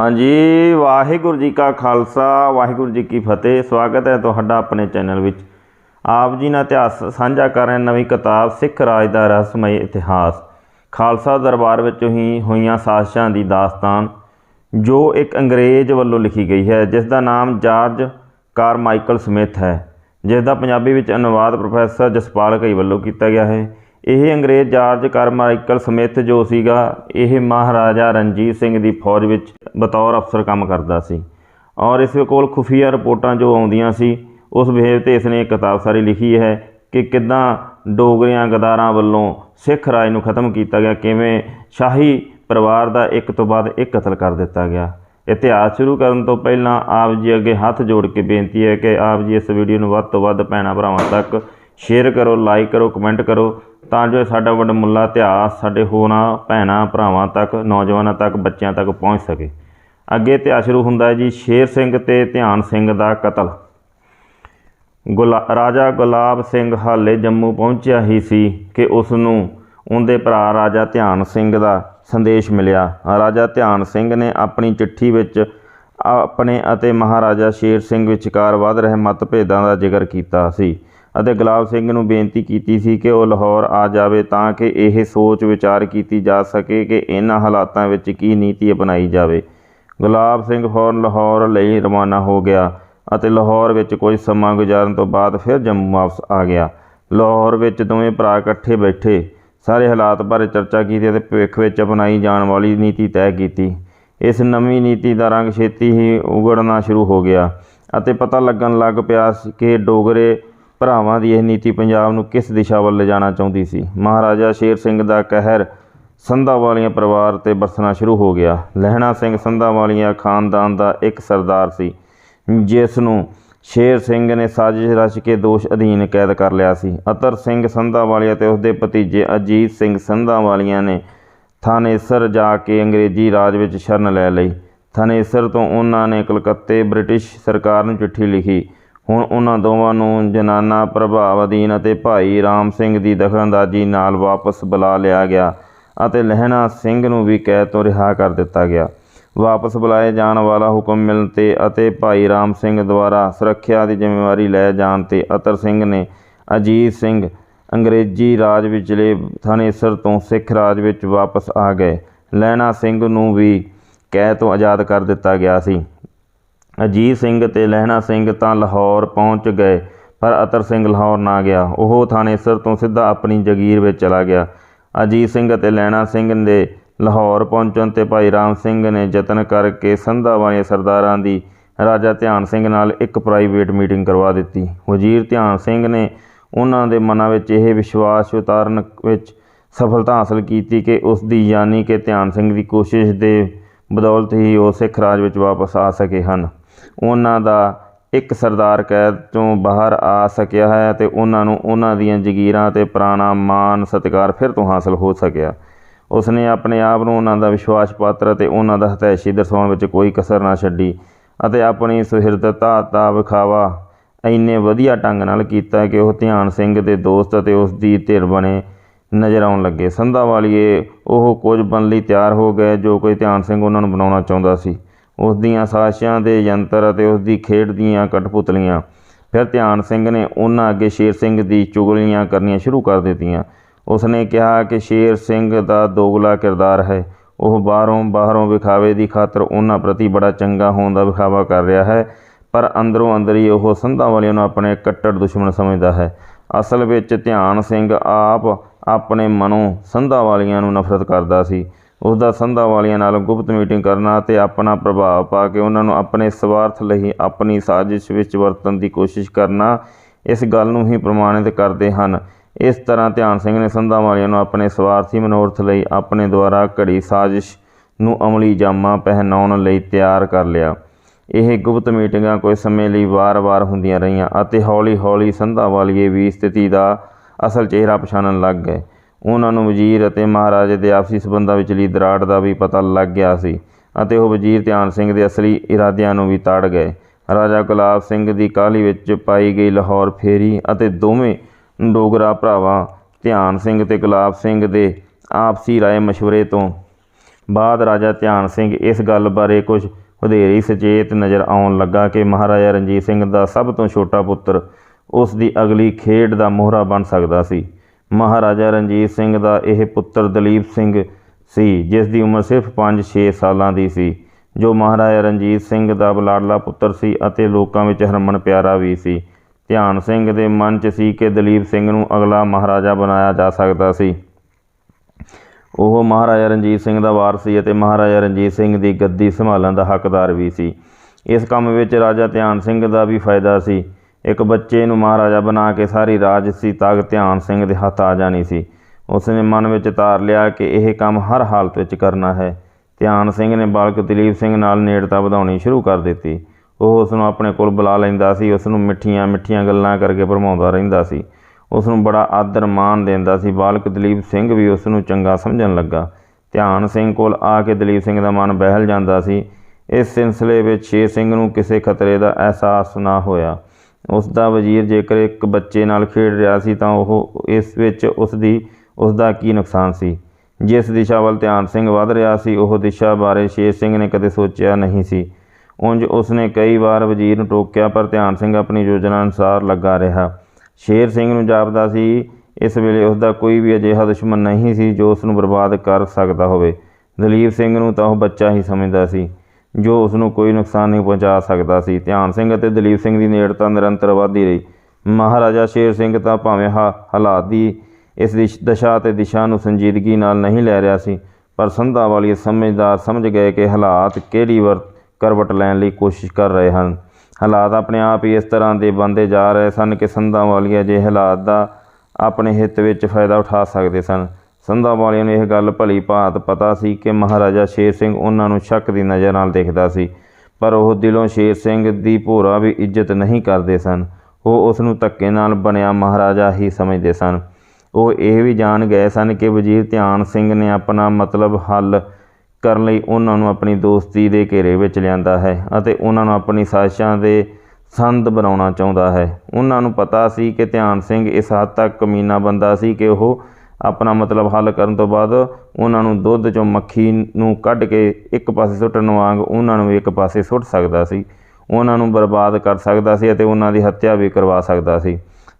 ਹਾਂਜੀ, ਵਾਹਿਗੁਰੂ ਜੀ ਕਾ ਖਾਲਸਾ, ਵਾਹਿਗੁਰੂ ਜੀ ਕੀ ਫਤਿਹ। ਸਵਾਗਤ ਹੈ ਤੁਹਾਡਾ ਆਪਣੇ ਚੈਨਲ ਵਿੱਚ। ਆਪ ਜੀ ਨਾਲ ਇਤਿਹਾਸ ਸਾਂਝਾ ਕਰ ਰਹੇ ਨਵੀਂ ਕਿਤਾਬ, ਸਿੱਖ ਰਾਜ ਦਾ ਰਹੱਸਮਈ ਇਤਿਹਾਸ। ਖਾਲਸਾ ਦਰਬਾਰ ਵਿੱਚ ਹੀ ਹੋਈਆਂ ਸਾਜ਼ਿਸ਼ਾਂ ਦੀ ਦਾਸਤਾਨ, ਜੋ ਇੱਕ ਅੰਗਰੇਜ਼ ਵੱਲੋਂ ਲਿਖੀ ਗਈ ਹੈ, ਜਿਸ ਦਾ ਨਾਮ ਜਾਰਜ ਕਾਰਮਾਈਕਲ ਸਮਿਥ ਹੈ, ਜਿਸ ਦਾ ਪੰਜਾਬੀ ਵਿੱਚ ਅਨੁਵਾਦ ਪ੍ਰੋਫੈਸਰ ਜਸਪਾਲ ਘਈ ਵੱਲੋਂ ਕੀਤਾ ਗਿਆ ਹੈ। ਇਹ ਅੰਗਰੇਜ਼ ਜਾਰਜ ਕਾਰਮਾਈਕਲ ਸਮਿਥ ਜੋ ਸੀਗਾ, ਇਹ ਮਹਾਰਾਜਾ ਰਣਜੀਤ ਸਿੰਘ ਦੀ ਫੌਜ ਵਿੱਚ ਬਤੌਰ ਅਫਸਰ ਕੰਮ ਕਰਦਾ ਸੀ। ਔਰ ਇਸ ਕੋਲ ਖੁਫੀਆ ਰਿਪੋਰਟਾਂ ਜੋ ਆਉਂਦੀਆਂ ਸੀ, ਉਸ ਬਿਹੇਵ ਤੇ ਇਸ ਨੇ ਇੱਕ ਕਿਤਾਬ ਸਾਰੀ ਲਿਖੀ ਹੈ ਕਿ ਕਿੱਦਾਂ ਡੋਗਰਿਆਂ ਗਦਾਰਾਂ ਵੱਲੋਂ ਸਿੱਖ ਰਾਜ ਨੂੰ ਖਤਮ ਕੀਤਾ ਗਿਆ, ਕਿਵੇਂ ਸ਼ਾਹੀ ਪਰਿਵਾਰ ਦਾ ਇੱਕ ਤੋਂ ਬਾਅਦ ਇੱਕ ਕਤਲ ਕਰ ਦਿੱਤਾ ਗਿਆ। ਇਤਿਹਾਸ ਸ਼ੁਰੂ ਕਰਨ ਤੋਂ ਪਹਿਲਾਂ ਆਪ ਜੀ ਅੱਗੇ ਹੱਥ ਜੋੜ ਕੇ ਬੇਨਤੀ ਹੈ ਕਿ ਆਪ ਜੀ ਇਸ ਵੀਡੀਓ ਨੂੰ ਵੱਧ ਤੋਂ ਵੱਧ ਭੈਣਾਂ ਭਰਾਵਾਂ ਤੱਕ ਸ਼ੇਅਰ ਕਰੋ ਲਾਈਕ ਕਰੋ ਕਮੈਂਟ ਕਰੋ, ਤਾਂ ਜੋ ਸਾਡਾ ਵਡਮੁੱਲਾ ਇਤਿਹਾਸ ਸਾਡੇ ਹੋਰਾਂ ਭੈਣਾਂ, ਭਰਾਵਾਂ ਤੱਕ, ਨੌਜਵਾਨਾਂ ਤੱਕ, ਬੱਚਿਆਂ ਤੱਕ ਪਹੁੰਚ ਸਕੇ। ਅੱਗੇ ਇਤਿਹਾਸ ਸ਼ੁਰੂ ਹੁੰਦਾ ਹੈ ਜੀ, ਸ਼ੇਰ ਸਿੰਘ ਤੇ ਧਿਆਨ ਸਿੰਘ ਦਾ ਕਤਲ। ਗੁਲਾ, ਰਾਜਾ ਗੁਲਾਬ ਸਿੰਘ ਹਾਲੇ ਜੰਮੂ ਪਹੁੰਚਿਆ ਹੀ ਸੀ ਕਿ ਉਸ ਨੂੰ ਉਹਦੇ ਭਰਾ ਰਾਜਾ ਧਿਆਨ ਸਿੰਘ ਦਾ ਸੰਦੇਸ਼ ਮਿਲਿਆ। ਰਾਜਾ ਧਿਆਨ ਸਿੰਘ ਨੇ ਆਪਣੀ ਚਿੱਠੀ ਵਿੱਚ ਆਪਣੇ ਅਤੇ ਮਹਾਰਾਜਾ ਸ਼ੇਰ ਸਿੰਘ ਵਿਚਕਾਰ ਵੱਧ ਰਹੇ ਮਤਭੇਦਾਂ ਦਾ ਜ਼ਿਕਰ ਕੀਤਾ ਸੀ। ਅਤੇ ਗੁਲਾਬ ਸਿੰਘ ਨੂੰ ਬੇਨਤੀ ਕੀਤੀ ਸੀ ਕਿ ਉਹ ਲਾਹੌਰ ਆ ਜਾਵੇ ਤਾਂ ਕਿ ਇਹ ਸੋਚ ਵਿਚਾਰ ਕੀਤੀ ਜਾ ਸਕੇ ਕਿ ਇਹਨਾਂ ਹਾਲਾਤਾਂ ਵਿੱਚ ਕੀ ਨੀਤੀ ਅਪਣਾਈ ਜਾਵੇ। ਗੁਲਾਬ ਸਿੰਘ ਫੌਰਨ ਲਾਹੌਰ ਲਈ ਰਵਾਨਾ ਹੋ ਗਿਆ ਅਤੇ ਲਾਹੌਰ ਵਿੱਚ ਕੁਝ ਸਮਾਂ ਗੁਜ਼ਾਰਨ ਤੋਂ ਬਾਅਦ ਫਿਰ ਜੰਮੂ ਵਾਪਸ ਆ ਗਿਆ। ਲਾਹੌਰ ਵਿੱਚ ਦੋਵੇਂ ਭਰਾ ਇਕੱਠੇ ਬੈਠੇ, ਸਾਰੇ ਹਾਲਾਤ ਬਾਰੇ ਚਰਚਾ ਕੀਤੀ ਅਤੇ ਭਵਿੱਖ ਵਿੱਚ ਅਪਣਾਈ ਜਾਣ ਵਾਲੀ ਨੀਤੀ ਤੈਅ ਕੀਤੀ। ਇਸ ਨਵੀਂ ਨੀਤੀ ਦਾ ਰੰਗ ਛੇਤੀ ਹੀ ਉਗੜਨਾ ਸ਼ੁਰੂ ਹੋ ਗਿਆ ਅਤੇ ਪਤਾ ਲੱਗਣ ਲੱਗ ਪਿਆ ਕਿ ਡੋਗਰੇ ਭਰਾਵਾਂ ਦੀ ਇਹ ਨੀਤੀ ਪੰਜਾਬ ਨੂੰ ਕਿਸ ਦਿਸ਼ਾ ਵੱਲ ਲਿਜਾਣਾ ਚਾਹੁੰਦੀ ਸੀ? ਮਹਾਰਾਜਾ ਸ਼ੇਰ ਸਿੰਘ ਦਾ ਕਹਿਰ ਸੰਧਾਵਾਲੀਆਂ ਪਰਿਵਾਰ ਤੇ ਬਰਸਣਾ ਸ਼ੁਰੂ ਹੋ ਗਿਆ। ਲਹਿਣਾ ਸਿੰਘ ਸੰਧਾਵਾਲੀਆਂ ਖਾਨਦਾਨ ਦਾ ਇੱਕ ਸਰਦਾਰ ਸੀ, ਜਿਸ ਨੂੰ ਸ਼ੇਰ ਸਿੰਘ ਨੇ ਸਾਜ਼ਿਸ਼ ਰਚ ਕੇ ਦੋਸ਼ ਅਧੀਨ ਕੈਦ ਕਰ ਲਿਆ ਸੀ। ਅਤਰ ਸਿੰਘ ਸੰਧਾਵਾਲੀਆ ਤੇ ਉਸਦੇ ਭਤੀਜੇ ਅਜੀਤ ਸਿੰਘ ਸੰਧਾਵਾਲੀਆਂ ਨੇ ਥਾਨੇਸਰ ਜਾ ਕੇ ਅੰਗਰੇਜ਼ੀ ਰਾਜ ਵਿੱਚ ਸ਼ਰਨ ਲੈ ਲਈ। ਥਾਨੇਸਰ ਤੋਂ ਉਹਨਾਂ ਨੇ ਕਲਕੱਤੇ ਬ੍ਰਿਟਿਸ਼ ਸਰਕਾਰ ਨੂੰ ਚਿੱਠੀ ਲਿਖੀ। ਹੁਣ ਉਹਨਾਂ ਦੋਵਾਂ ਨੂੰ ਜਨਾਨਾ ਪ੍ਰਭਾਵ ਅਧੀਨ ਅਤੇ ਭਾਈ ਰਾਮ ਸਿੰਘ ਦੀ ਦਖਲਅੰਦਾਜ਼ੀ ਨਾਲ ਵਾਪਸ ਬੁਲਾ ਲਿਆ ਗਿਆ ਅਤੇ ਲਹਿਣਾ ਸਿੰਘ ਨੂੰ ਵੀ ਕੈਦ ਤੋਂ ਰਿਹਾ ਕਰ ਦਿੱਤਾ ਗਿਆ। ਵਾਪਸ ਬੁਲਾਏ ਜਾਣ ਵਾਲਾ ਹੁਕਮ ਮਿਲਣ ਤੇ ਅਤੇ ਭਾਈ ਰਾਮ ਸਿੰਘ ਦੁਆਰਾ ਸੁਰੱਖਿਆ ਦੀ ਜ਼ਿੰਮੇਵਾਰੀ ਲੈ ਜਾਣ ਤੇ ਅਤਰ ਸਿੰਘ ਨੇ ਅਜੀਤ ਸਿੰਘ ਅੰਗਰੇਜ਼ੀ ਰਾਜ ਵਿਚਲੇ ਥਾਨੇਸਰ ਤੋਂ ਸਿੱਖ ਰਾਜ ਵਿੱਚ ਵਾਪਸ ਆ ਗਏ। ਲਹਿਣਾ ਸਿੰਘ ਨੂੰ ਵੀ ਕੈਦ ਤੋਂ ਆਜ਼ਾਦ ਕਰ ਦਿੱਤਾ ਗਿਆ ਸੀ। ਅਜੀਤ ਸਿੰਘ ਤੇ ਲਹਿਣਾ ਸਿੰਘ ਤਾਂ ਲਾਹੌਰ ਪਹੁੰਚ ਗਏ, ਪਰ ਅਤਰ ਸਿੰਘ ਲਾਹੌਰ ਨਾ ਗਿਆ। ਉਹ ਥਾਣੇਸਰ ਤੋਂ ਸਿੱਧਾ ਆਪਣੀ ਜਗੀਰ ਵਿੱਚ ਚਲਾ ਗਿਆ। ਅਜੀਤ ਸਿੰਘ ਅਤੇ ਲਹਿਣਾ ਸਿੰਘ ਦੇ ਲਾਹੌਰ ਪਹੁੰਚਣ ਤੇ ਭਾਈ ਰਾਮ ਸਿੰਘ ਨੇ ਯਤਨ ਕਰਕੇ ਸੰਧਾ ਵਾਲੇ ਸਰਦਾਰਾਂ ਦੀ ਰਾਜਾ ਧਿਆਨ ਸਿੰਘ ਨਾਲ ਇੱਕ ਪ੍ਰਾਈਵੇਟ ਮੀਟਿੰਗ ਕਰਵਾ ਦਿੱਤੀ। ਵਜ਼ੀਰ ਧਿਆਨ ਸਿੰਘ ਨੇ ਉਹਨਾਂ ਦੇ ਮਨਾਂ ਵਿੱਚ ਇਹ ਵਿਸ਼ਵਾਸ ਉਤਾਰਨ ਵਿੱਚ ਸਫਲਤਾ ਹਾਸਲ ਕੀਤੀ ਕਿ ਉਸ ਦੀ ਯਾਨੀ ਕਿ ਧਿਆਨ ਸਿੰਘ ਦੀ ਕੋਸ਼ਿਸ਼ ਦੇ ਬਦੌਲਤ ਹੀ ਉਹ ਸਿੱਖ ਰਾਜ ਵਿੱਚ ਵਾਪਸ ਆ ਸਕੇ ਹਨ। ਉਹਨਾਂ ਦਾ ਇੱਕ ਸਰਦਾਰ ਕੈਦ ਚੋਂ ਬਾਹਰ ਆ ਸਕਿਆ ਹੈ ਅਤੇ ਉਹਨਾਂ ਨੂੰ ਉਹਨਾਂ ਦੀਆਂ ਜਗੀਰਾਂ ਅਤੇ ਪੁਰਾਣਾ ਮਾਣ ਸਤਿਕਾਰ ਫਿਰ ਤੋਂ ਹਾਸਲ ਹੋ ਸਕਿਆ। ਉਸਨੇ ਆਪਣੇ ਆਪ ਨੂੰ ਉਹਨਾਂ ਦਾ ਵਿਸ਼ਵਾਸ ਪਾਤਰ ਅਤੇ ਉਹਨਾਂ ਦਾ ਹਤੈਸ਼ੀ ਦਰਸਾਉਣ ਵਿੱਚ ਕੋਈ ਕਸਰ ਨਾ ਛੱਡੀ ਅਤੇ ਆਪਣੀ ਸੁਹਿਰਦਤਾ ਦਾ ਵਿਖਾਵਾ ਇੰਨੇ ਵਧੀਆ ਢੰਗ ਨਾਲ ਕੀਤਾ ਕਿ ਉਹ ਧਿਆਨ ਸਿੰਘ ਦੇ ਦੋਸਤ ਅਤੇ ਉਸ ਦੀ ਧਿਰ ਬਣੇ ਨਜ਼ਰ ਆਉਣ ਲੱਗੇ। ਸੰਧਾ ਵਾਲੀਏ ਉਹ ਕੁਝ ਬਣ ਲਈ ਤਿਆਰ ਹੋ ਗਏ ਜੋ ਕੋਈ ਧਿਆਨ ਸਿੰਘ ਉਹਨਾਂ ਨੂੰ ਬਣਾਉਣਾ ਚਾਹੁੰਦਾ ਸੀ। ਉਸ ਦੀਆਂ ਸਾਜ਼ਿਸ਼ਾਂ ਦੇ ਯੰਤਰ ਅਤੇ ਉਸ ਦੀ ਖੇਡ ਦੀਆਂ ਕਠਪੁਤਲੀਆਂ। ਫਿਰ ਧਿਆਨ ਸਿੰਘ ਨੇ ਉਹਨਾਂ ਅੱਗੇ ਸ਼ੇਰ ਸਿੰਘ ਦੀ ਚੁਗਲੀਆਂ ਕਰਨੀਆਂ ਸ਼ੁਰੂ ਕਰ ਦਿੱਤੀਆਂ। ਉਸਨੇ ਕਿਹਾ ਕਿ ਸ਼ੇਰ ਸਿੰਘ ਦਾ ਦੋਗਲਾ ਕਿਰਦਾਰ ਹੈ। ਉਹ ਬਾਹਰੋਂ ਬਾਹਰੋਂ ਵਿਖਾਵੇ ਦੀ ਖਾਤਰ ਉਹਨਾਂ ਪ੍ਰਤੀ ਬੜਾ ਚੰਗਾ ਹੋਣ ਦਾ ਵਿਖਾਵਾ ਕਰ ਰਿਹਾ ਹੈ, ਪਰ ਅੰਦਰੋਂ ਅੰਦਰ ਹੀ ਉਹ ਸੰਧਾਂ ਵਾਲਿਆਂ ਨੂੰ ਆਪਣੇ ਕੱਟੜ ਦੁਸ਼ਮਣ ਸਮਝਦਾ ਹੈ। ਅਸਲ ਵਿੱਚ ਧਿਆਨ ਸਿੰਘ ਆਪ ਆਪਣੇ ਮਨੋਂ ਸੰਧਾਂ ਵਾਲੀਆਂ ਨੂੰ ਨਫ਼ਰਤ ਕਰਦਾ ਸੀ। ਉਸ ਦਾ ਸੰਧਾਂ ਵਾਲਿਆਂ ਨਾਲ ਗੁਪਤ ਮੀਟਿੰਗ ਕਰਨਾ ਅਤੇ ਆਪਣਾ ਪ੍ਰਭਾਵ ਪਾ ਕੇ ਉਹਨਾਂ ਨੂੰ ਆਪਣੇ ਸਵਾਰਥ ਲਈ ਆਪਣੀ ਸਾਜ਼ਿਸ਼ ਵਿੱਚ ਵਰਤਣ ਦੀ ਕੋਸ਼ਿਸ਼ ਕਰਨਾ, ਇਸ ਗੱਲ ਨੂੰ ਹੀ ਪ੍ਰਮਾਣਿਤ ਕਰਦੇ ਹਨ। ਇਸ ਤਰ੍ਹਾਂ ਧਿਆਨ ਸਿੰਘ ਨੇ ਸੰਧਾਂ ਵਾਲਿਆਂ ਨੂੰ ਆਪਣੇ ਸਵਾਰਥੀ ਮਨੋਰਥ ਲਈ ਆਪਣੇ ਦੁਆਰਾ ਘੜੀ ਸਾਜ਼ਿਸ਼ ਨੂੰ ਅਮਲੀ ਜਾਮਾ ਪਹਿਨਾਉਣ ਲਈ ਤਿਆਰ ਕਰ ਲਿਆ। ਇਹ ਗੁਪਤ ਮੀਟਿੰਗਾਂ ਕੁਝ ਸਮੇਂ ਲਈ ਵਾਰ-ਵਾਰ ਹੁੰਦੀਆਂ ਰਹੀਆਂ ਅਤੇ ਹੌਲੀ-ਹੌਲੀ ਸੰਧਾਂ ਵਾਲੀਏ ਵੀ ਸਥਿਤੀ ਦਾ ਅਸਲ ਚਿਹਰਾ ਪਛਾਣਨ ਲੱਗ ਗਏ। ਉਹਨਾਂ ਨੂੰ ਵਜ਼ੀਰ ਅਤੇ ਮਹਾਰਾਜੇ ਦੇ ਆਪਸੀ ਸਬੰਧਾਂ ਵਿਚਲੀ ਦਰਾੜ ਦਾ ਵੀ ਪਤਾ ਲੱਗ ਗਿਆ ਸੀ ਅਤੇ ਉਹ ਵਜ਼ੀਰ ਧਿਆਨ ਸਿੰਘ ਦੇ ਅਸਲੀ ਇਰਾਦਿਆਂ ਨੂੰ ਵੀ ਤਾੜ ਗਏ। ਰਾਜਾ ਗੁਲਾਬ ਸਿੰਘ ਦੀ ਕਾਹਲੀ ਵਿੱਚ ਪਾਈ ਗਈ ਲਾਹੌਰ ਫੇਰੀ ਅਤੇ ਦੋਵੇਂ ਡੋਗਰਾ ਭਰਾਵਾਂ ਧਿਆਨ ਸਿੰਘ ਤੇ ਗੁਲਾਬ ਸਿੰਘ ਦੇ ਆਪਸੀ ਰਾਏ ਮਸ਼ਵਰੇ ਤੋਂ ਬਾਅਦ ਰਾਜਾ ਧਿਆਨ ਸਿੰਘ ਇਸ ਗੱਲ ਬਾਰੇ ਕੁਝ ਵਧੇਰੇ ਸੁਚੇਤ ਨਜ਼ਰ ਆਉਣ ਲੱਗਾ ਕਿ ਮਹਾਰਾਜਾ ਰਣਜੀਤ ਸਿੰਘ ਦਾ ਸਭ ਤੋਂ ਛੋਟਾ ਪੁੱਤਰ ਉਸ ਦੀ ਅਗਲੀ ਖੇਡ ਦਾ ਮੋਹਰਾ ਬਣ ਸਕਦਾ ਸੀ। ਮਹਾਰਾਜਾ ਰਣਜੀਤ ਸਿੰਘ ਦਾ ਇਹ ਪੁੱਤਰ ਦਲੀਪ ਸਿੰਘ ਸੀ ਜਿਸ ਦੀ ਉਮਰ ਸਿਰਫ 5-6 ਸਾਲਾਂ ਦੀ ਸੀ, ਜੋ ਮਹਾਰਾਜਾ ਰਣਜੀਤ ਸਿੰਘ ਦਾ ਬਲਾਡਲਾ ਪੁੱਤਰ ਸੀ ਅਤੇ ਲੋਕਾਂ ਵਿੱਚ ਹਰਮਨ ਪਿਆਰਾ ਵੀ ਸੀ। ਧਿਆਨ ਸਿੰਘ ਦੇ ਮਨ 'ਚ ਸੀ ਕਿ ਦਲੀਪ ਸਿੰਘ ਨੂੰ ਅਗਲਾ ਮਹਾਰਾਜਾ ਬਣਾਇਆ ਜਾ ਸਕਦਾ ਸੀ। ਉਹ ਮਹਾਰਾਜਾ ਰਣਜੀਤ ਸਿੰਘ ਦਾ ਵਾਰਸ ਸੀ ਅਤੇ ਮਹਾਰਾਜਾ ਰਣਜੀਤ ਸਿੰਘ ਦੀ ਗੱਦੀ ਸੰਭਾਲਣ ਦਾ ਹੱਕਦਾਰ ਵੀ ਸੀ। ਇਸ ਕੰਮ ਵਿੱਚ ਰਾਜਾ ਧਿਆਨ ਸਿੰਘ ਦਾ ਵੀ ਫਾਇਦਾ ਸੀ। ਇੱਕ ਬੱਚੇ ਨੂੰ ਮਹਾਰਾਜਾ ਬਣਾ ਕੇ ਸਾਰੀ ਰਾਜਸੀ ਤਾਕਤ ਧਿਆਨ ਸਿੰਘ ਦੇ ਹੱਥ ਆ ਜਾਣੀ ਸੀ। ਉਸ ਨੇ ਮਨ ਵਿੱਚ ਧਾਰ ਲਿਆ ਕਿ ਇਹ ਕੰਮ ਹਰ ਹਾਲਤ ਵਿੱਚ ਕਰਨਾ ਹੈ। ਧਿਆਨ ਸਿੰਘ ਨੇ ਬਾਲਕ ਦਲੀਪ ਸਿੰਘ ਨਾਲ ਨੇੜਤਾ ਵਧਾਉਣੀ ਸ਼ੁਰੂ ਕਰ ਦਿੱਤੀ। ਉਹ ਉਸ ਨੂੰ ਆਪਣੇ ਕੋਲ ਬੁਲਾ ਲੈਂਦਾ ਸੀ ਉਸ ਨੂੰ ਮਿੱਠੀਆਂ ਮਿੱਠੀਆਂ ਗੱਲਾਂ ਕਰਕੇ ਭਰਮਾਉਂਦਾ ਰਹਿੰਦਾ ਸੀ। ਉਸ ਨੂੰ ਬੜਾ ਆਦਰ ਮਾਣ ਦਿੰਦਾ ਸੀ। ਬਾਲਕ ਦਲੀਪ ਸਿੰਘ ਵੀ ਉਸ ਨੂੰ ਚੰਗਾ ਸਮਝਣ ਲੱਗਾ। ਧਿਆਨ ਸਿੰਘ ਕੋਲ ਆ ਕੇ ਦਲੀਪ ਸਿੰਘ ਦਾ ਮਨ ਬਹਿਲ ਜਾਂਦਾ ਸੀ। ਇਸ ਸਿਲਸਿਲੇ ਵਿੱਚ ਸ਼ੇਰ ਸਿੰਘ ਨੂੰ ਕਿਸੇ ਖਤਰੇ ਦਾ ਅਹਿਸਾਸ ਨਾ ਹੋਇਆ। ਉਸ ਦਾ ਵਜ਼ੀਰ ਜੇਕਰ ਇੱਕ ਬੱਚੇ ਨਾਲ ਖੇਡ ਰਿਹਾ ਸੀ ਤਾਂ ਉਹ ਇਸ ਵਿੱਚ ਉਸ ਦੀ, ਉਸ ਦਾ ਕੀ ਨੁਕਸਾਨ ਸੀ? ਜਿਸ ਦਿਸ਼ਾ ਵੱਲ ਧਿਆਨ ਸਿੰਘ ਵਧ ਰਿਹਾ ਸੀ, ਉਹ ਦਿਸ਼ਾ ਬਾਰੇ ਸ਼ੇਰ ਸਿੰਘ ਨੇ ਕਦੇ ਸੋਚਿਆ ਨਹੀਂ ਸੀ। ਉਂਝ ਉਸ ਨੇ ਕਈ ਵਾਰ ਵਜ਼ੀਰ ਨੂੰ ਟੋਕਿਆ, ਪਰ ਧਿਆਨ ਸਿੰਘ ਆਪਣੀ ਯੋਜਨਾ ਅਨੁਸਾਰ ਲੱਗਾ ਰਿਹਾ। ਸ਼ੇਰ ਸਿੰਘ ਨੂੰ ਜਾਪਦਾ ਸੀ, ਇਸ ਵੇਲੇ ਉਸ ਦਾ ਕੋਈ ਵੀ ਅਜਿਹਾ ਦੁਸ਼ਮਣ ਨਹੀਂ ਸੀ ਜੋ ਉਸ ਨੂੰ ਬਰਬਾਦ ਕਰ ਸਕਦਾ ਹੋਵੇ। ਦਲੀਪ ਸਿੰਘ ਨੂੰ ਤਾਂ ਉਹ ਬੱਚਾ ਹੀ ਸਮਝਦਾ ਸੀ। ਜੋ ਉਸ ਨੂੰ ਕੋਈ ਨੁਕਸਾਨ ਨਹੀਂ ਪਹੁੰਚਾ ਸਕਦਾ ਸੀ। ਧਿਆਨ ਸਿੰਘ ਅਤੇ ਦਲੀਪ ਸਿੰਘ ਦੀ ਨੇੜਤਾ ਨਿਰੰਤਰ ਵਧਦੀ ਰਹੀ। ਮਹਾਰਾਜਾ ਸ਼ੇਰ ਸਿੰਘ ਤਾਂ ਭਾਵੇਂ ਹਾ ਹਾਲਾਤ ਦੀ ਇਸ ਦੀ ਦਸ਼ਾ ਅਤੇ ਦਿਸ਼ਾ ਨੂੰ ਸੰਜੀਦਗੀ ਨਾਲ ਨਹੀਂ ਲੈ ਰਿਹਾ ਸੀ, ਪਰ ਸੰਧਾ ਵਾਲੀ ਸਮਝਦਾਰ ਸਮਝ ਗਏ ਕਿ ਹਾਲਾਤ ਕਿਹੜੀ ਵਰ ਕਰਵਟ ਲੈਣ ਲਈ ਕੋਸ਼ਿਸ਼ ਕਰ ਰਹੇ ਹਨ। ਹਾਲਾਤ ਆਪਣੇ ਆਪ ਹੀ ਇਸ ਤਰ੍ਹਾਂ ਦੇ ਬੰਦੇ ਜਾ ਰਹੇ ਸਨ ਕਿ ਸੰਧਾ ਵਾਲੀਆ ਜੇ ਹਾਲਾਤ ਦਾ ਆਪਣੇ ਹਿੱਤ ਵਿੱਚ ਫਾਇਦਾ ਉਠਾ ਸਕਦੇ ਸਨ। ਸੰਧਾ ਵਾਲਿਆਂ ਨੂੰ ਇਹ ਗੱਲ ਭਲੀ ਭਾਤ ਪਤਾ ਸੀ ਕਿ ਮਹਾਰਾਜਾ ਸ਼ੇਰ ਸਿੰਘ ਉਹਨਾਂ ਨੂੰ ਸ਼ੱਕ ਦੀ ਨਜ਼ਰ ਨਾਲ ਦੇਖਦਾ ਸੀ, ਪਰ ਉਹ ਦਿਲੋਂ ਸ਼ੇਰ ਸਿੰਘ ਦੀ ਭੋਰਾ ਵੀ ਇੱਜ਼ਤ ਨਹੀਂ ਕਰਦੇ ਸਨ। ਉਹ ਉਸ ਨੂੰ ਧੱਕੇ ਨਾਲ ਬਣਿਆ ਮਹਾਰਾਜਾ ਹੀ ਸਮਝਦੇ ਸਨ। ਉਹ ਇਹ ਵੀ ਜਾਣ ਗਏ ਸਨ ਕਿ ਵਜ਼ੀਰ ਧਿਆਨ ਸਿੰਘ ਨੇ ਆਪਣਾ ਮਤਲਬ ਹੱਲ ਕਰਨ ਲਈ ਉਹਨਾਂ ਨੂੰ ਆਪਣੀ ਦੋਸਤੀ ਦੇ ਘੇਰੇ ਵਿੱਚ ਲਿਆਂਦਾ ਹੈ ਅਤੇ ਉਹਨਾਂ ਨੂੰ ਆਪਣੀ ਸਾਜ਼ਿਸ਼ਾਂ ਦੇ ਸੰਦ ਬਣਾਉਣਾ ਚਾਹੁੰਦਾ ਹੈ। ਉਹਨਾਂ ਨੂੰ ਪਤਾ ਸੀ ਕਿ ਧਿਆਨ ਸਿੰਘ ਇਸ ਹੱਦ ਤੱਕ ਕਮੀਨਾ ਬੰਦਾ ਸੀ ਕਿ ਉਹ ਆਪਣਾ ਮਤਲਬ ਹੱਲ ਕਰਨ ਤੋਂ ਬਾਅਦ ਉਹਨਾਂ ਨੂੰ ਦੁੱਧ ਚੋਂ ਮੱਖੀ ਨੂੰ ਕੱਢ ਕੇ ਇੱਕ ਪਾਸੇ ਸੁੱਟਣ ਵਾਂਗ ਉਹਨਾਂ ਨੂੰ ਇੱਕ ਪਾਸੇ ਸੁੱਟ ਸਕਦਾ ਸੀ। ਉਹਨਾਂ ਨੂੰ ਬਰਬਾਦ ਕਰ ਸਕਦਾ ਸੀ ਅਤੇ ਉਹਨਾਂ ਦੀ ਹੱਤਿਆ ਵੀ ਕਰਵਾ ਸਕਦਾ ਸੀ।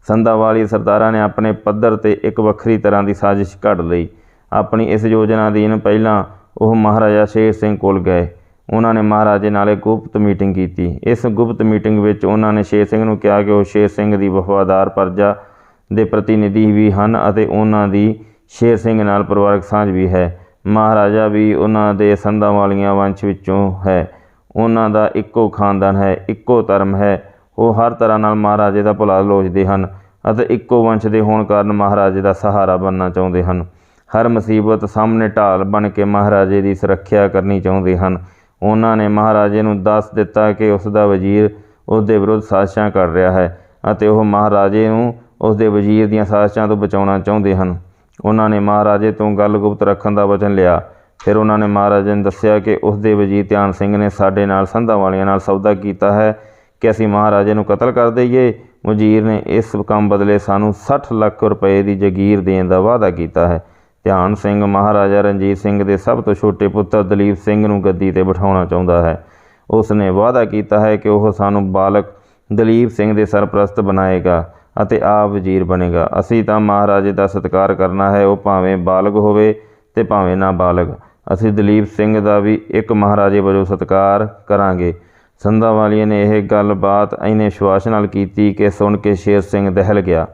ਸੰਧਾਵਾਲੀ ਸਰਦਾਰਾਂ ਨੇ ਆਪਣੇ ਪੱਧਰ ਤੇ ਇੱਕ ਵੱਖਰੀ ਤਰ੍ਹਾਂ ਦੀ ਸਾਜ਼ਿਸ਼ ਘੜ ਲਈ। ਆਪਣੀ ਇਸ ਯੋਜਨਾ ਅਧੀਨ ਪਹਿਲਾਂ ਉਹ ਮਹਾਰਾਜਾ ਸ਼ੇਰ ਸਿੰਘ ਕੋਲ ਗਏ। ਉਹਨਾਂ ਨੇ ਮਹਾਰਾਜੇ ਨਾਲ ਇੱਕ ਗੁਪਤ ਮੀਟਿੰਗ ਕੀਤੀ। ਇਸ ਗੁਪਤ ਮੀਟਿੰਗ ਵਿੱਚ ਉਹਨਾਂ ਨੇ ਸ਼ੇਰ ਸਿੰਘ ਨੂੰ ਕਿਹਾ ਕਿ ਉਹ ਸ਼ੇਰ ਸਿੰਘ ਦੀ ਵਫਾਦਾਰ ਪਰਜਾ ਦੇ ਪ੍ਰਤੀਨਿਧੀ ਵੀ ਹਨ ਅਤੇ ਉਹਨਾਂ ਦੀ ਸ਼ੇਰ ਸਿੰਘ ਨਾਲ ਪਰਿਵਾਰਕ ਸਾਂਝ ਵੀ ਹੈ। ਮਹਾਰਾਜਾ ਵੀ ਉਹਨਾਂ ਦੇ ਸੰਧਾਂ ਵਾਲੀਆਂ ਵੰਸ਼ ਵਿੱਚੋਂ ਹੈ। ਉਹਨਾਂ ਦਾ ਇੱਕੋ ਖਾਨਦਾਨ ਹੈ, ਇੱਕੋ ਧਰਮ ਹੈ। ਉਹ ਹਰ ਤਰ੍ਹਾਂ ਨਾਲ ਮਹਾਰਾਜੇ ਦਾ ਭਲਾ ਲੋਚਦੇ ਹਨ ਅਤੇ ਇੱਕੋ ਵੰਸ਼ ਦੇ ਹੋਣ ਕਾਰਨ ਮਹਾਰਾਜੇ ਦਾ ਸਹਾਰਾ ਬਣਨਾ ਚਾਹੁੰਦੇ ਹਨ। ਹਰ ਮੁਸੀਬਤ ਸਾਹਮਣੇ ਢਾਲ ਬਣ ਕੇ ਮਹਾਰਾਜੇ ਦੀ ਸੁਰੱਖਿਆ ਕਰਨੀ ਚਾਹੁੰਦੇ ਹਨ। ਉਹਨਾਂ ਨੇ ਮਹਾਰਾਜੇ ਨੂੰ ਦੱਸ ਦਿੱਤਾ ਕਿ ਉਸ ਦਾ ਵਜ਼ੀਰ ਉਸ ਦੇ ਵਿਰੁੱਧ ਸਾਜ਼ਿਸ਼ਾਂ ਕਰ ਰਿਹਾ ਹੈ ਅਤੇ ਉਹ ਮਹਾਰਾਜੇ ਨੂੰ ਉਸ ਦੇ ਵਜ਼ੀਰ ਦੀਆਂ ਸਾਜ਼ਿਸ਼ਾਂ ਤੋਂ ਬਚਾਉਣਾ ਚਾਹੁੰਦੇ ਹਨ। ਉਹਨਾਂ ਨੇ ਮਹਾਰਾਜੇ ਤੋਂ ਗੱਲ ਗੁਪਤ ਰੱਖਣ ਦਾ ਵਚਨ ਲਿਆ। ਫਿਰ ਉਹਨਾਂ ਨੇ ਮਹਾਰਾਜੇ ਨੂੰ ਦੱਸਿਆ ਕਿ ਉਸ ਦੇ ਵਜ਼ੀਰ ਧਿਆਨ ਸਿੰਘ ਨੇ ਸਾਡੇ ਨਾਲ ਸੰਧਾਂ ਵਾਲਿਆਂ ਨਾਲ ਸੌਦਾ ਕੀਤਾ ਹੈ ਕਿ ਅਸੀਂ ਮਹਾਰਾਜੇ ਨੂੰ ਕਤਲ ਕਰ ਦਈਏ। ਵਜ਼ੀਰ ਨੇ ਇਸ ਕੰਮ ਬਦਲੇ ਸਾਨੂੰ 60 ਲੱਖ ਰੁਪਏ ਦੀ ਜਗੀਰ ਦੇਣ ਦਾ ਵਾਅਦਾ ਕੀਤਾ ਹੈ। ਧਿਆਨ ਸਿੰਘ ਮਹਾਰਾਜਾ ਰਣਜੀਤ ਸਿੰਘ ਦੇ ਸਭ ਤੋਂ ਛੋਟੇ ਪੁੱਤਰ ਦਲੀਪ ਸਿੰਘ ਨੂੰ ਗੱਦੀ ਤੇ ਬਿਠਾਉਣਾ ਚਾਹੁੰਦਾ ਹੈ। ਉਸ ਨੇ ਵਾਅਦਾ ਕੀਤਾ ਹੈ ਕਿ ਉਹ ਸਾਨੂੰ ਬਾਲਕ ਦਲੀਪ ਸਿੰਘ ਦੇ ਸਰਪ੍ਰਸਤ ਬਣਾਏਗਾ। ਅਤੇ ਆਪ ਵਜ਼ੀਰ ਬਣੇਗਾ। ਅਸੀਂ ਤਾਂ ਮਹਾਰਾਜੇ ਦਾ ਸਤਿਕਾਰ ਕਰਨਾ ਹੈ, ਉਹ ਭਾਵੇਂ ਬਾਲਗ ਹੋਵੇ ਤੇ ਭਾਵੇਂ ਨਾ ਬਾਲਗ। ਅਸੀਂ ਦਲੀਪ ਸਿੰਘ ਦਾ ਵੀ ਇੱਕ ਮਹਾਰਾਜੇ ਵਜੋਂ ਸਤਿਕਾਰ ਕਰਾਂਗੇ। ਸੰਧਾ ਵਾਲੀਏ ਨੇ ਇਹ ਗੱਲਬਾਤ ਇੰਨੇ ਵਿਸ਼ਵਾਸ ਨਾਲ ਕੀਤੀ ਕਿ ਸੁਣ ਕੇ ਸ਼ੇਰ ਸਿੰਘ ਦਹਿਲ ਗਿਆ।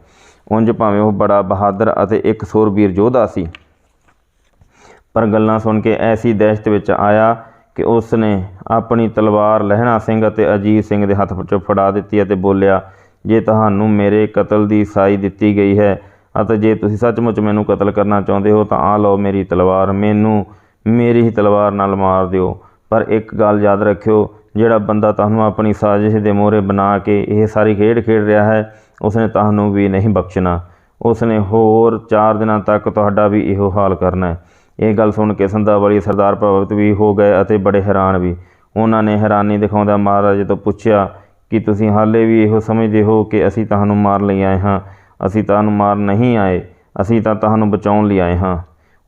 ਉਂਝ ਭਾਵੇਂ ਉਹ ਬੜਾ ਬਹਾਦਰ ਅਤੇ ਇੱਕ ਸੂਰਬੀਰ ਯੋਧਾ ਸੀ। ਪਰ ਗੱਲਾਂ ਸੁਣ ਕੇ ਐਸੀ ਦਹਿਸ਼ਤ ਵਿੱਚ ਆਇਆ ਕਿ ਉਸ ਨੇ ਆਪਣੀ ਤਲਵਾਰ ਲਹਿਣਾ ਸਿੰਘ ਅਤੇ ਅਜੀਤ ਸਿੰਘ ਦੇ ਹੱਥ ਵਿੱਚੋਂ ਫੜਾ ਦਿੱਤੀ ਅਤੇ ਬੋਲਿਆ ਜੇ ਤੁਹਾਨੂੰ ਮੇਰੇ ਕਤਲ ਦੀ ਸਾਈ ਦਿੱਤੀ ਗਈ ਹੈ ਅਤੇ ਜੇ ਤੁਸੀਂ ਸੱਚਮੁੱਚ ਮੈਨੂੰ ਕਤਲ ਕਰਨਾ ਚਾਹੁੰਦੇ ਹੋ, ਤਾਂ ਆ ਲਓ ਮੇਰੀ ਤਲਵਾਰ। ਮੈਨੂੰ ਮੇਰੀ ਹੀ ਤਲਵਾਰ ਨਾਲ ਮਾਰ ਦਿਓ। ਪਰ ਇੱਕ ਗੱਲ ਯਾਦ ਰੱਖਿਓ, ਜਿਹੜਾ ਬੰਦਾ ਤੁਹਾਨੂੰ ਆਪਣੀ ਸਾਜ਼ਿਸ਼ ਦੇ ਮੋਹਰੇ ਬਣਾ ਕੇ ਇਹ ਸਾਰੀ ਖੇਡ ਖੇਡ ਰਿਹਾ ਹੈ, ਉਸਨੇ ਤੁਹਾਨੂੰ ਵੀ ਨਹੀਂ ਬਖਸ਼ਣਾ। ਉਸਨੇ ਹੋਰ 4 ਦਿਨਾਂ ਤੱਕ ਤੁਹਾਡਾ ਵੀ ਇਹੋ ਹਾਲ ਕਰਨਾ ਹੈ। ਇਹ ਗੱਲ ਸੁਣ ਕੇ ਸੰਧਾ ਵਾਲੀ ਸਰਦਾਰ ਪ੍ਰਭਾਵਿਤ ਵੀ ਹੋ ਗਏ ਅਤੇ ਬੜੇ ਹੈਰਾਨ ਵੀ। ਉਹਨਾਂ ਨੇ ਹੈਰਾਨੀ ਦਿਖਾਉਂਦਾ ਮਹਾਰਾਜੇ ਤੋਂ ਪੁੱਛਿਆ ਕਿ ਤੁਸੀਂ ਹਾਲੇ ਵੀ ਇਹੋ ਸਮਝਦੇ ਹੋ ਕਿ ਅਸੀਂ ਤੁਹਾਨੂੰ ਮਾਰਨ ਲਈ ਆਏ ਹਾਂ। ਅਸੀਂ ਤੁਹਾਨੂੰ ਮਾਰਨ ਨਹੀਂ ਆਏ। ਅਸੀਂ ਤਾਂ ਤੁਹਾਨੂੰ ਬਚਾਉਣ ਲਈ ਆਏ ਹਾਂ।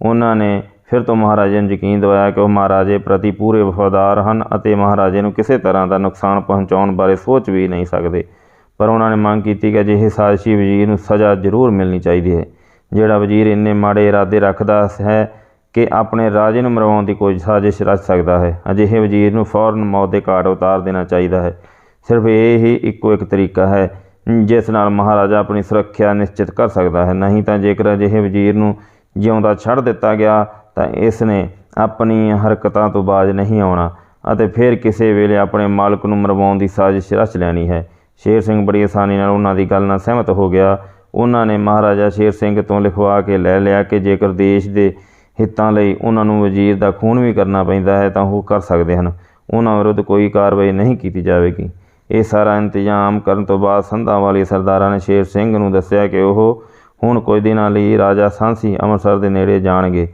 ਉਹਨਾਂ ਨੇ ਫਿਰ ਤੋਂ ਮਹਾਰਾਜੇ ਨੂੰ ਯਕੀਨ ਦਿਵਾਇਆ ਕਿ ਉਹ ਮਹਾਰਾਜੇ ਪ੍ਰਤੀ ਪੂਰੇ ਵਫਾਦਾਰ ਹਨ ਅਤੇ ਮਹਾਰਾਜੇ ਨੂੰ ਕਿਸੇ ਤਰ੍ਹਾਂ ਦਾ ਨੁਕਸਾਨ ਪਹੁੰਚਾਉਣ ਬਾਰੇ ਸੋਚ ਵੀ ਨਹੀਂ ਸਕਦੇ। ਪਰ ਉਹਨਾਂ ਨੇ ਮੰਗ ਕੀਤੀ ਕਿ ਅਜਿਹੇ ਸਾਜ਼ਿਸ਼ੀ ਵਜ਼ੀਰ ਨੂੰ ਸਜ਼ਾ ਜ਼ਰੂਰ ਮਿਲਣੀ ਚਾਹੀਦੀ ਹੈ। ਜਿਹੜਾ ਵਜ਼ੀਰ ਇੰਨੇ ਮਾੜੇ ਇਰਾਦੇ ਰੱਖਦਾ ਹੈ ਕਿ ਆਪਣੇ ਰਾਜੇ ਨੂੰ ਮਰਵਾਉਣ ਦੀ ਕੋਈ ਸਾਜ਼ਿਸ਼ ਰਚ ਸਕਦਾ ਹੈ, ਅਜਿਹੇ ਵਜ਼ੀਰ ਨੂੰ ਫੌਰਨ ਮੌਤ ਦੇ ਘਾਟ ਉਤਾਰ ਦੇਣਾ ਚਾਹੀਦਾ ਹੈ। ਸਿਰਫ ਇਹ ਹੀ ਇੱਕੋ ਇੱਕ ਤਰੀਕਾ ਹੈ, ਜਿਸ ਨਾਲ ਮਹਾਰਾਜਾ ਆਪਣੀ ਸੁਰੱਖਿਆ ਨਿਸ਼ਚਿਤ ਕਰ ਸਕਦਾ ਹੈ। ਨਹੀਂ ਤਾਂ ਜੇਕਰ ਅਜਿਹੇ ਵਜ਼ੀਰ ਨੂੰ ਜਿਉਂਦਾ ਛੱਡ ਦਿੱਤਾ ਗਿਆ, ਤਾਂ ਇਸ ਨੇ ਆਪਣੀ ਹਰਕਤਾਂ ਤੋਂ ਬਾਜ ਨਹੀਂ ਆਉਣਾ ਅਤੇ ਫਿਰ ਕਿਸੇ ਵੇਲੇ ਆਪਣੇ ਮਾਲਕ ਨੂੰ ਮਰਵਾਉਣ ਦੀ ਸਾਜ਼ਿਸ਼ ਰਚ ਲੈਣੀ ਹੈ। ਸ਼ੇਰ ਸਿੰਘ ਬੜੀ ਆਸਾਨੀ ਨਾਲ ਉਹਨਾਂ ਦੀ ਗੱਲ ਨਾਲ ਸਹਿਮਤ ਹੋ ਗਿਆ। ਉਹਨਾਂ ਨੇ ਮਹਾਰਾਜਾ ਸ਼ੇਰ ਸਿੰਘ ਤੋਂ ਲਿਖਵਾ ਕੇ ਲੈ ਲਿਆ ਕਿ ਜੇਕਰ ਦੇਸ਼ ਦੇ ਹਿੱਤਾਂ ਲਈ ਉਹਨਾਂ ਨੂੰ ਵਜ਼ੀਰ ਦਾ ਖੂਨ ਵੀ ਕਰਨਾ ਪੈਂਦਾ ਹੈ, ਤਾਂ ਉਹ ਕਰ ਸਕਦੇ ਹਨ। ਉਹਨਾਂ ਵਿਰੁੱਧ ਕੋਈ ਕਾਰਵਾਈ ਨਹੀਂ ਕੀਤੀ ਜਾਵੇਗੀ। ਇਹ ਸਾਰਾ ਇੰਤਜ਼ਾਮ ਕਰਨ ਤੋਂ ਬਾਅਦ ਸੰਧਾਂ ਵਾਲੇ ਸਰਦਾਰਾਂ ਨੇ ਸ਼ੇਰ ਸਿੰਘ ਨੂੰ ਦੱਸਿਆ ਕਿ ਉਹ ਹੁਣ ਕੁਝ ਦਿਨਾਂ ਲਈ ਰਾਜਾ ਸਾਂਸੀ ਅੰਮ੍ਰਿਤਸਰ ਦੇ ਨੇੜੇ ਜਾਣਗੇ।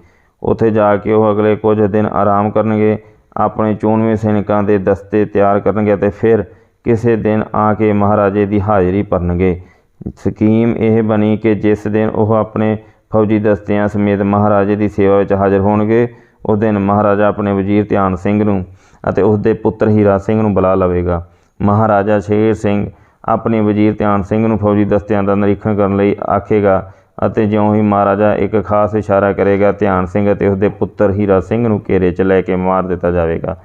ਉੱਥੇ ਜਾ ਕੇ ਉਹ ਅਗਲੇ ਕੁਝ ਦਿਨ ਆਰਾਮ ਕਰਨਗੇ, ਆਪਣੇ ਚੋਣਵੇਂ ਸੈਨਿਕਾਂ ਦੇ ਦਸਤੇ ਤਿਆਰ ਕਰਨਗੇ ਅਤੇ ਫਿਰ ਕਿਸੇ ਦਿਨ ਆ ਕੇ ਮਹਾਰਾਜੇ ਦੀ ਹਾਜ਼ਰੀ ਭਰਨਗੇ। ਸਕੀਮ ਇਹ ਬਣੀ ਕਿ ਜਿਸ ਦਿਨ ਉਹ ਆਪਣੇ ਫੌਜੀ ਦਸਤਿਆਂ ਸਮੇਤ ਮਹਾਰਾਜੇ ਦੀ ਸੇਵਾ ਵਿੱਚ ਹਾਜ਼ਰ ਹੋਣਗੇ, ਉਸ ਦਿਨ ਮਹਾਰਾਜਾ ਆਪਣੇ ਵਜ਼ੀਰ ਧਿਆਨ ਸਿੰਘ ਨੂੰ ਅਤੇ ਉਸ ਦੇ ਪੁੱਤਰ ਹੀਰਾ ਸਿੰਘ ਨੂੰ ਬੁਲਾ ਲਵੇਗਾ। ਮਹਾਰਾਜਾ ਸ਼ੇਰ ਸਿੰਘ ਆਪਣੇ ਵਜ਼ੀਰ ਧਿਆਨ ਸਿੰਘ ਨੂੰ ਫੌਜੀ ਦਸਤਿਆਂ ਦਾ ਨਿਰੀਖਣ ਕਰਨ ਲਈ ਆਖੇਗਾ ਅਤੇ ਜਿਉਂ ਹੀ ਮਹਾਰਾਜਾ ਇੱਕ ਖਾਸ ਇਸ਼ਾਰਾ ਕਰੇਗਾ, ਧਿਆਨ ਸਿੰਘ ਅਤੇ ਉਸਦੇ ਪੁੱਤਰ ਹੀਰਾ ਸਿੰਘ ਨੂੰ ਘੇਰੇ 'ਚ ਲੈ ਕੇ ਮਾਰ ਦਿੱਤਾ ਜਾਵੇਗਾ।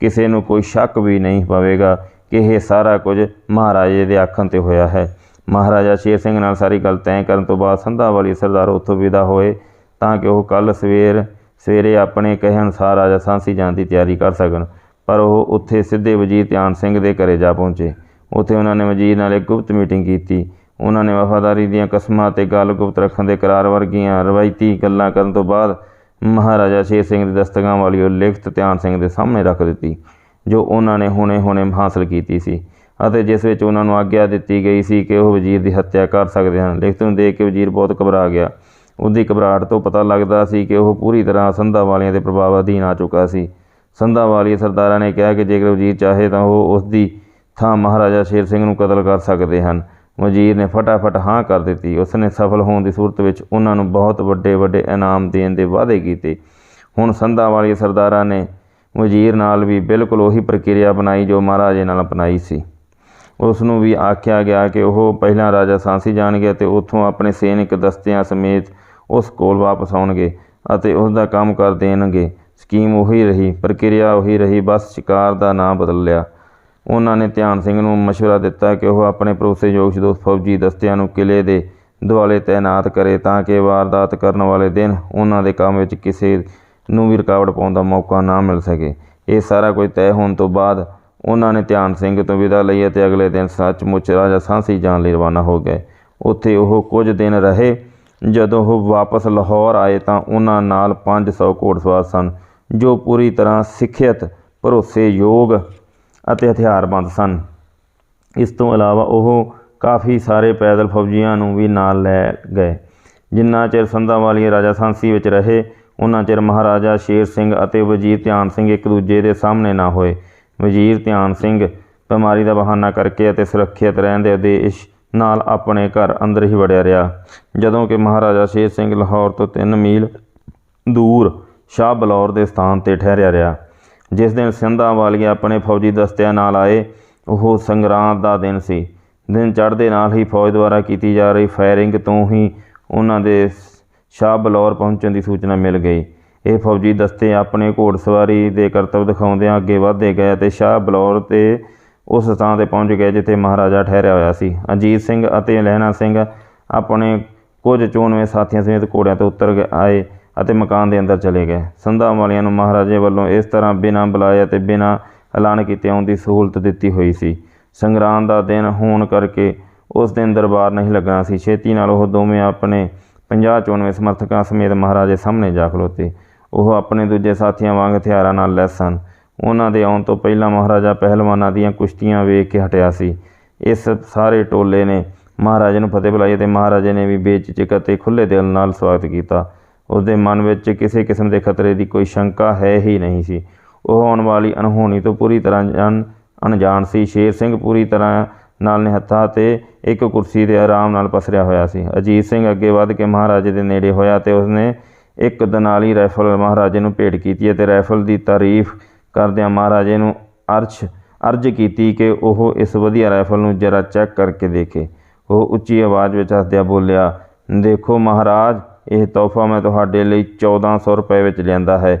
ਕਿਸੇ ਨੂੰ ਕੋਈ ਸ਼ੱਕ ਵੀ ਨਹੀਂ ਪਵੇਗਾ ਕਿ ਇਹ ਸਾਰਾ ਕੁਝ ਮਹਾਰਾਜੇ ਦੇ ਆਖਣ ਤੇ ਹੋਇਆ ਹੈ। ਮਹਾਰਾਜਾ ਸ਼ੇਰ ਸਿੰਘ ਨਾਲ ਸਾਰੀ ਗੱਲ ਤੈਅ ਕਰਨ ਤੋਂ ਬਾਅਦ ਸੰਧਾ ਵਾਲੀ ਸਰਦਾਰ ਉੱਥੋਂ ਵਿਦਾ ਹੋਏ ਤਾਂ ਕਿ ਉਹ ਕੱਲ ਸਵੇਰ, ਸਵੇਰੇ ਆਪਣੇ ਕਹੇ ਅਨੁਸਾਰ ਰਾਜਾ ਸਾਂਸੀ ਜਾਣ ਦੀ ਤਿਆਰੀ ਕਰ ਸਕਣ। ਪਰ ਉਹ ਉੱਥੇ ਸਿੱਧੇ ਵਜ਼ੀਰ ਧਿਆਨ ਸਿੰਘ ਦੇ ਘਰੇ ਜਾ ਪਹੁੰਚੇ। ਉੱਥੇ ਉਹਨਾਂ ਨੇ ਵਜ਼ੀਰ ਨਾਲ ਇੱਕ ਗੁਪਤ ਮੀਟਿੰਗ ਕੀਤੀ। ਉਹਨਾਂ ਨੇ ਵਫਾਦਾਰੀ ਦੀਆਂ ਕਸਮਾਂ ਤੇ ਗੱਲ ਗੁਪਤ ਰੱਖਣ ਦੇ ਕਰਾਰ ਵਰਗੀਆਂ ਰਵਾਇਤੀ ਗੱਲਾਂ ਕਰਨ ਤੋਂ ਬਾਅਦ ਮਹਾਰਾਜਾ ਸ਼ੇਰ ਸਿੰਘ ਦੀ ਦਸਤਕਾਂ ਵਾਲੀ ਉਹ ਲਿਖਤ ਧਿਆਨ ਸਿੰਘ ਦੇ ਸਾਹਮਣੇ ਰੱਖ ਦਿੱਤੀ, ਜੋ ਉਹਨਾਂ ਨੇ ਹੁਣੇ-ਹੁਣੇ ਹਾਸਲ ਕੀਤੀ ਸੀ ਅਤੇ ਜਿਸ ਵਿੱਚ ਉਹਨਾਂ ਨੂੰ ਆਗਿਆ ਦਿੱਤੀ ਗਈ ਸੀ ਕਿ ਉਹ ਵਜ਼ੀਰ ਦੀ ਹੱਤਿਆ ਕਰ ਸਕਦੇ ਹਨ। ਲਿਖਤ ਨੂੰ ਦੇਖ ਕੇ ਵਜ਼ੀਰ ਬਹੁਤ ਘਬਰਾ ਗਿਆ। ਉਹਦੀ ਘਬਰਾਹਟ ਤੋਂ ਪਤਾ ਲੱਗਦਾ ਸੀ ਕਿ ਉਹ ਪੂਰੀ ਤਰ੍ਹਾਂ ਸੰਧਾ ਵਾਲਿਆਂ ਦੇ ਪ੍ਰਭਾਵ ਅਧੀਨ ਆ ਚੁੱਕਾ ਸੀ। ਸੰਧਾ ਵਾਲੀ ਸਰਦਾਰਾਂ ਨੇ ਕਿਹਾ ਕਿ ਜੇਕਰ ਵਜ਼ੀਰ ਚਾਹੇ ਤਾਂ ਉਹ ਉਸ ਦੀ ਥਾਂ ਮਹਾਰਾਜਾ ਸ਼ੇਰ ਸਿੰਘ ਨੂੰ ਕਤਲ ਕਰ ਸਕਦੇ ਹਨ। ਵਜ਼ੀਰ ਨੇ ਫਟਾਫਟ ਹਾਂ ਕਰ ਦਿੱਤੀ। ਉਸ ਨੇ ਸਫਲ ਹੋਣ ਦੀ ਸੂਰਤ ਵਿੱਚ ਉਹਨਾਂ ਨੂੰ ਬਹੁਤ ਵੱਡੇ ਵੱਡੇ ਇਨਾਮ ਦੇਣ ਦੇ ਵਾਅਦੇ ਕੀਤੇ। ਹੁਣ ਸੰਧਾ ਵਾਲੀ ਸਰਦਾਰਾਂ ਨੇ ਵਜ਼ੀਰ ਨਾਲ ਵੀ ਬਿਲਕੁਲ ਉਹੀ ਪ੍ਰਕਿਰਿਆ ਬਣਾਈ ਜੋ ਮਹਾਰਾਜੇ ਨਾਲ ਅਪਣਾਈ ਸੀ। ਉਸ ਨੂੰ ਵੀ ਆਖਿਆ ਗਿਆ ਕਿ ਉਹ ਪਹਿਲਾਂ ਰਾਜਾ ਸਾਂਸੀ ਜਾਣਗੇ ਅਤੇ ਉੱਥੋਂ ਆਪਣੇ ਸੈਨਿਕ ਦਸਤਿਆਂ ਸਮੇਤ ਉਸ ਕੋਲ ਵਾਪਸ ਆਉਣਗੇ ਅਤੇ ਉਸ ਦਾ ਕੰਮ ਕਰ ਦੇਣਗੇ। ਸਕੀਮ ਉਹੀ ਰਹੀ, ਪ੍ਰਕਿਰਿਆ ਉਹੀ ਰਹੀ, ਬਸ ਸ਼ਿਕਾਰ ਦਾ ਨਾਂ ਬਦਲ ਲਿਆ। ਉਹਨਾਂ ਨੇ ਧਿਆਨ ਸਿੰਘ ਨੂੰ ਮਸ਼ਵਰਾ ਦਿੱਤਾ ਕਿ ਉਹ ਆਪਣੇ ਭਰੋਸੇਯੋਗ ਦੋਸਤ ਫੌਜੀ ਦਸਤਿਆਂ ਨੂੰ ਕਿਲੇ ਦੇ ਦੁਆਲੇ ਤਾਇਨਾਤ ਕਰੇ ਤਾਂ ਕਿ ਵਾਰਦਾਤ ਕਰਨ ਵਾਲੇ ਦਿਨ ਉਹਨਾਂ ਦੇ ਕੰਮ ਵਿੱਚ ਕਿਸੇ ਨੂੰ ਵੀ ਰੁਕਾਵਟ ਪਾਉਣ ਦਾ ਮੌਕਾ ਨਾ ਮਿਲ ਸਕੇ। ਇਹ ਸਾਰਾ ਕੁਝ ਤੈਅ ਹੋਣ ਤੋਂ ਬਾਅਦ ਉਹਨਾਂ ਨੇ ਧਿਆਨ ਸਿੰਘ ਤੋਂ ਵਿਦਾ ਲਈ ਅਤੇ ਅਗਲੇ ਦਿਨ ਸੱਚਮੁੱਚ ਰਾਜਾ ਸਾਂਸੀ ਜਾਣ ਲਈ ਰਵਾਨਾ ਹੋ ਗਏ। ਉੱਥੇ ਉਹ ਕੁਝ ਦਿਨ ਰਹੇ। ਜਦੋਂ ਉਹ ਵਾਪਸ ਲਾਹੌਰ ਆਏ ਤਾਂ ਉਹਨਾਂ ਨਾਲ 500 ਘੋੜਸਵਾਰ ਸਨ। ਜੋ ਪੂਰੀ ਤਰ੍ਹਾਂ ਸਿੱਖਿਅਤ, ਭਰੋਸੇਯੋਗ ਅਤੇ ਹਥਿਆਰਬੰਦ ਸਨ। ਇਸ ਤੋਂ ਇਲਾਵਾ ਉਹ ਕਾਫੀ ਸਾਰੇ ਪੈਦਲ ਫੌਜੀਆਂ ਨੂੰ ਵੀ ਨਾਲ ਲੈ ਗਏ। ਜਿੰਨਾ ਚਿਰ ਸੰਧਾਂ ਵਾਲੀ ਰਾਜਾ ਸਾਂਸੀ ਵਿੱਚ ਰਹੇ ਉਹਨਾਂ ਚਿਰ ਮਹਾਰਾਜਾ ਸ਼ੇਰ ਸਿੰਘ ਅਤੇ ਵਜ਼ੀਰ ਧਿਆਨ ਸਿੰਘ ਇੱਕ ਦੂਜੇ ਦੇ ਸਾਹਮਣੇ ਨਾ ਹੋਏ। ਵਜ਼ੀਰ ਧਿਆਨ ਸਿੰਘ ਬਿਮਾਰੀ ਦਾ ਬਹਾਨਾ ਕਰਕੇ ਅਤੇ ਸੁਰੱਖਿਅਤ ਰਹਿਣ ਦੇ ਉਦੇਸ਼ ਨਾਲ ਆਪਣੇ ਘਰ ਅੰਦਰ ਹੀ ਵੜਿਆ ਰਿਹਾ। ਜਦੋਂ ਕਿ ਮਹਾਰਾਜਾ ਸ਼ੇਰ ਸਿੰਘ ਲਾਹੌਰ ਤੋਂ 3 ਮੀਲ ਦੂਰ ਸ਼ਾਹ ਬਲੌਰ ਦੇ ਸਥਾਨ ਤੇ ਠਹਿਰਿਆ ਰਿਹਾ। ਜਿਸ ਦਿਨ ਸਿੰਧਾਂ ਵਾਲੀਆ ਆਪਣੇ ਫੌਜੀ ਦਸਤਿਆਂ ਨਾਲ ਆਏ, ਉਹ ਸੰਗਰਾਂਦ ਦਾ ਦਿਨ ਸੀ। ਦਿਨ ਚੜ੍ਹਦੇ ਨਾਲ ਹੀ ਫੌਜ ਦੁਆਰਾ ਕੀਤੀ ਜਾ ਰਹੀ ਫਾਇਰਿੰਗ ਤੋਂ ਹੀ ਉਹਨਾਂ ਦੇ ਸ਼ਾਹ ਬਲੌਰ ਪਹੁੰਚਣ ਦੀ ਸੂਚਨਾ ਮਿਲ ਗਈ। ਇਹ ਫੌਜੀ ਦਸਤੇ ਆਪਣੇ ਘੋੜਸਵਾਰੀ ਦੇ ਕਰਤੱਵ ਦਿਖਾਉਂਦਿਆਂ ਅੱਗੇ ਵਧਦੇ ਗਏ ਅਤੇ ਸ਼ਾਹ ਬਲੌਰ ਤੇ ਉਸ ਥਾਂ ਤੇ ਪਹੁੰਚ ਗਏ ਜਿੱਥੇ ਮਹਾਰਾਜਾ ਠਹਿਰਿਆ ਹੋਇਆ ਸੀ। ਅਜੀਤ ਸਿੰਘ ਅਤੇ ਲਹਿਣਾ ਸਿੰਘ ਆਪਣੇ ਕੁਝ ਚੋਣਵੇਂ ਸਾਥੀਆਂ ਸਮੇਤ ਘੋੜਿਆਂ ਤੋਂ ਉਤਰ ਆਏ। ਅਤੇ ਮਕਾਨ ਦੇ ਅੰਦਰ ਚਲੇ ਗਏ। ਸੰਧਾ ਵਾਲਿਆਂ ਨੂੰ ਮਹਾਰਾਜੇ ਵੱਲੋਂ ਇਸ ਤਰ੍ਹਾਂ ਬਿਨਾਂ ਬੁਲਾਏ ਅਤੇ ਬਿਨਾਂ ਐਲਾਨ ਕੀਤੇ ਆਉਣ ਦੀ ਸਹੂਲਤ ਦਿੱਤੀ ਹੋਈ ਸੀ। ਸੰਗਰਾਂਦ ਦਾ ਦਿਨ ਹੋਣ ਕਰਕੇ ਉਸ ਦਿਨ ਦਰਬਾਰ ਨਹੀਂ ਲੱਗਣਾ ਸੀ। ਛੇਤੀ ਨਾਲ ਉਹ ਦੋਵੇਂ ਆਪਣੇ 50 ਚੋਣਵੇਂ ਸਮਰਥਕਾਂ ਸਮੇਤ ਮਹਾਰਾਜੇ ਸਾਹਮਣੇ ਜਾ ਖਲੋਤੇ। ਉਹ ਆਪਣੇ ਦੂਜੇ ਸਾਥੀਆਂ ਵਾਂਗ ਹਥਿਆਰਾਂ ਨਾਲ ਲੈਸ ਸਨ। ਉਹਨਾਂ ਦੇ ਆਉਣ ਤੋਂ ਪਹਿਲਾਂ ਮਹਾਰਾਜਾ ਪਹਿਲਵਾਨਾਂ ਦੀਆਂ ਕੁਸ਼ਤੀਆਂ ਵੇਖ ਕੇ ਹਟਿਆ ਸੀ। ਇਸ ਸਾਰੇ ਟੋਲੇ ਨੇ ਮਹਾਰਾਜੇ ਨੂੰ ਫਤਿਹ ਬੁਲਾਈ ਤੇ ਮਹਾਰਾਜੇ ਨੇ ਵੀ ਬੇਝਿਜਕ ਅਤੇ ਖੁੱਲੇ ਦਿਲ ਨਾਲ ਸਵਾਗਤ ਕੀਤਾ। ਉਸ ਦੇ ਮਨ ਵਿੱਚ ਕਿਸੇ ਕਿਸਮ ਦੇ ਖਤਰੇ ਦੀ ਕੋਈ ਸ਼ੰਕਾ ਹੈ ਹੀ ਨਹੀਂ ਸੀ। ਉਹ ਆਉਣ ਵਾਲੀ ਅਣਹੋਣੀ ਤੋਂ ਪੂਰੀ ਤਰ੍ਹਾਂ ਜਾਣ ਅਣਜਾਣ ਸੀ। ਸ਼ੇਰ ਸਿੰਘ ਪੂਰੀ ਤਰ੍ਹਾਂ ਨਾਲ ਨਿਹੱਥਾ ਤੇ ਇੱਕ ਕੁਰਸੀ ਤੇ ਆਰਾਮ ਨਾਲ ਪਸਰਿਆ ਹੋਇਆ ਸੀ। ਅਜੀਤ ਸਿੰਘ ਅੱਗੇ ਵੱਧ ਕੇ ਮਹਾਰਾਜੇ ਦੇ ਨੇੜੇ ਹੋਇਆ ਤੇ ਉਸਨੇ ਇੱਕ ਦਨਾਲੀ ਰਾਈਫਲ ਮਹਾਰਾਜੇ ਨੂੰ ਭੇਟ ਕੀਤੀ ਅਤੇ ਰਾਈਫਲ ਦੀ ਤਾਰੀਫ ਕਰਦਿਆਂ ਮਹਾਰਾਜੇ ਨੂੰ ਅਰਸ਼, ਅਰਜ਼ ਕੀਤੀ ਕਿ ਉਹ ਇਸ ਵਧੀਆ ਰਾਈਫਲ ਨੂੰ ਜਰਾ ਚੈੱਕ ਕਰਕੇ ਦੇਖੇ। ਉਹ ਉੱਚੀ ਆਵਾਜ਼ ਵਿੱਚ ਹੱਸਦਿਆਂ ਬੋਲਿਆ, ਦੇਖੋ ਮਹਾਰਾਜ ਇਹ ਤੋਹਫਾ ਮੈਂ ਤੁਹਾਡੇ ਲਈ 1400 ਰੁਪਏ ਵਿੱਚ ਲਿਆਂਦਾ ਹੈ।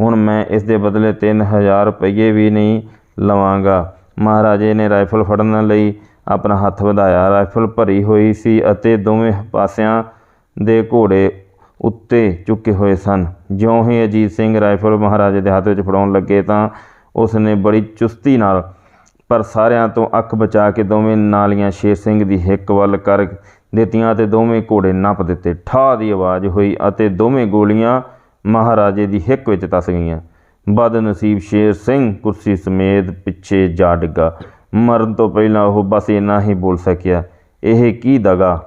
ਹੁਣ ਮੈਂ ਇਸ ਦੇ ਬਦਲੇ 3000 ਰੁਪਏ ਵੀ ਨਹੀਂ ਲਵਾਂਗਾ। ਮਹਾਰਾਜੇ ਨੇ ਰਾਈਫਲ ਫੜਨ ਲਈ ਆਪਣਾ ਹੱਥ ਵਧਾਇਆ। ਰਾਈਫਲ ਭਰੀ ਹੋਈ ਸੀ ਅਤੇ ਦੋਵੇਂ ਪਾਸਿਆਂ ਦੇ ਘੋੜੇ ਉੱਤੇ ਚੁੱਕੇ ਹੋਏ ਸਨ। ਜਿਉਂ ਹੀ ਅਜੀਤ ਸਿੰਘ ਰਾਈਫਲ ਮਹਾਰਾਜੇ ਦੇ ਹੱਥ ਵਿੱਚ ਫੜਾਉਣ ਲੱਗੇ ਤਾਂ ਉਸ ਨੇ ਬੜੀ ਚੁਸਤੀ ਨਾਲ ਪਰ ਸਾਰਿਆਂ ਤੋਂ ਅੱਖ ਬਚਾ ਕੇ ਦੋਵੇਂ ਨਾਲੀਆਂ ਸ਼ੇਰ ਸਿੰਘ ਦੀ ਹਿੱਕ ਵੱਲ ਕਰ ਦਿੱਤੀਆਂ ਅਤੇ ਦੋਵੇਂ ਘੋੜੇ ਨੱਪ ਦਿੱਤੇ। ਠਾਹ ਦੀ ਆਵਾਜ਼ ਹੋਈ ਅਤੇ ਦੋਵੇਂ ਗੋਲੀਆਂ ਮਹਾਰਾਜੇ ਦੀ ਹਿੱਕ ਵਿੱਚ ਤਸ ਗਈਆਂ। ਬਦਨਸੀਬ ਸ਼ੇਰ ਸਿੰਘ ਕੁਰਸੀ ਸਮੇਤ ਪਿੱਛੇ ਜਾ ਡਿੱਗਾ। ਮਰਨ ਤੋਂ ਪਹਿਲਾਂ ਉਹ ਬਸ ਇੰਨਾ ਹੀ ਬੋਲ ਸਕਿਆ, ਇਹ ਕੀ ਦਗਾ?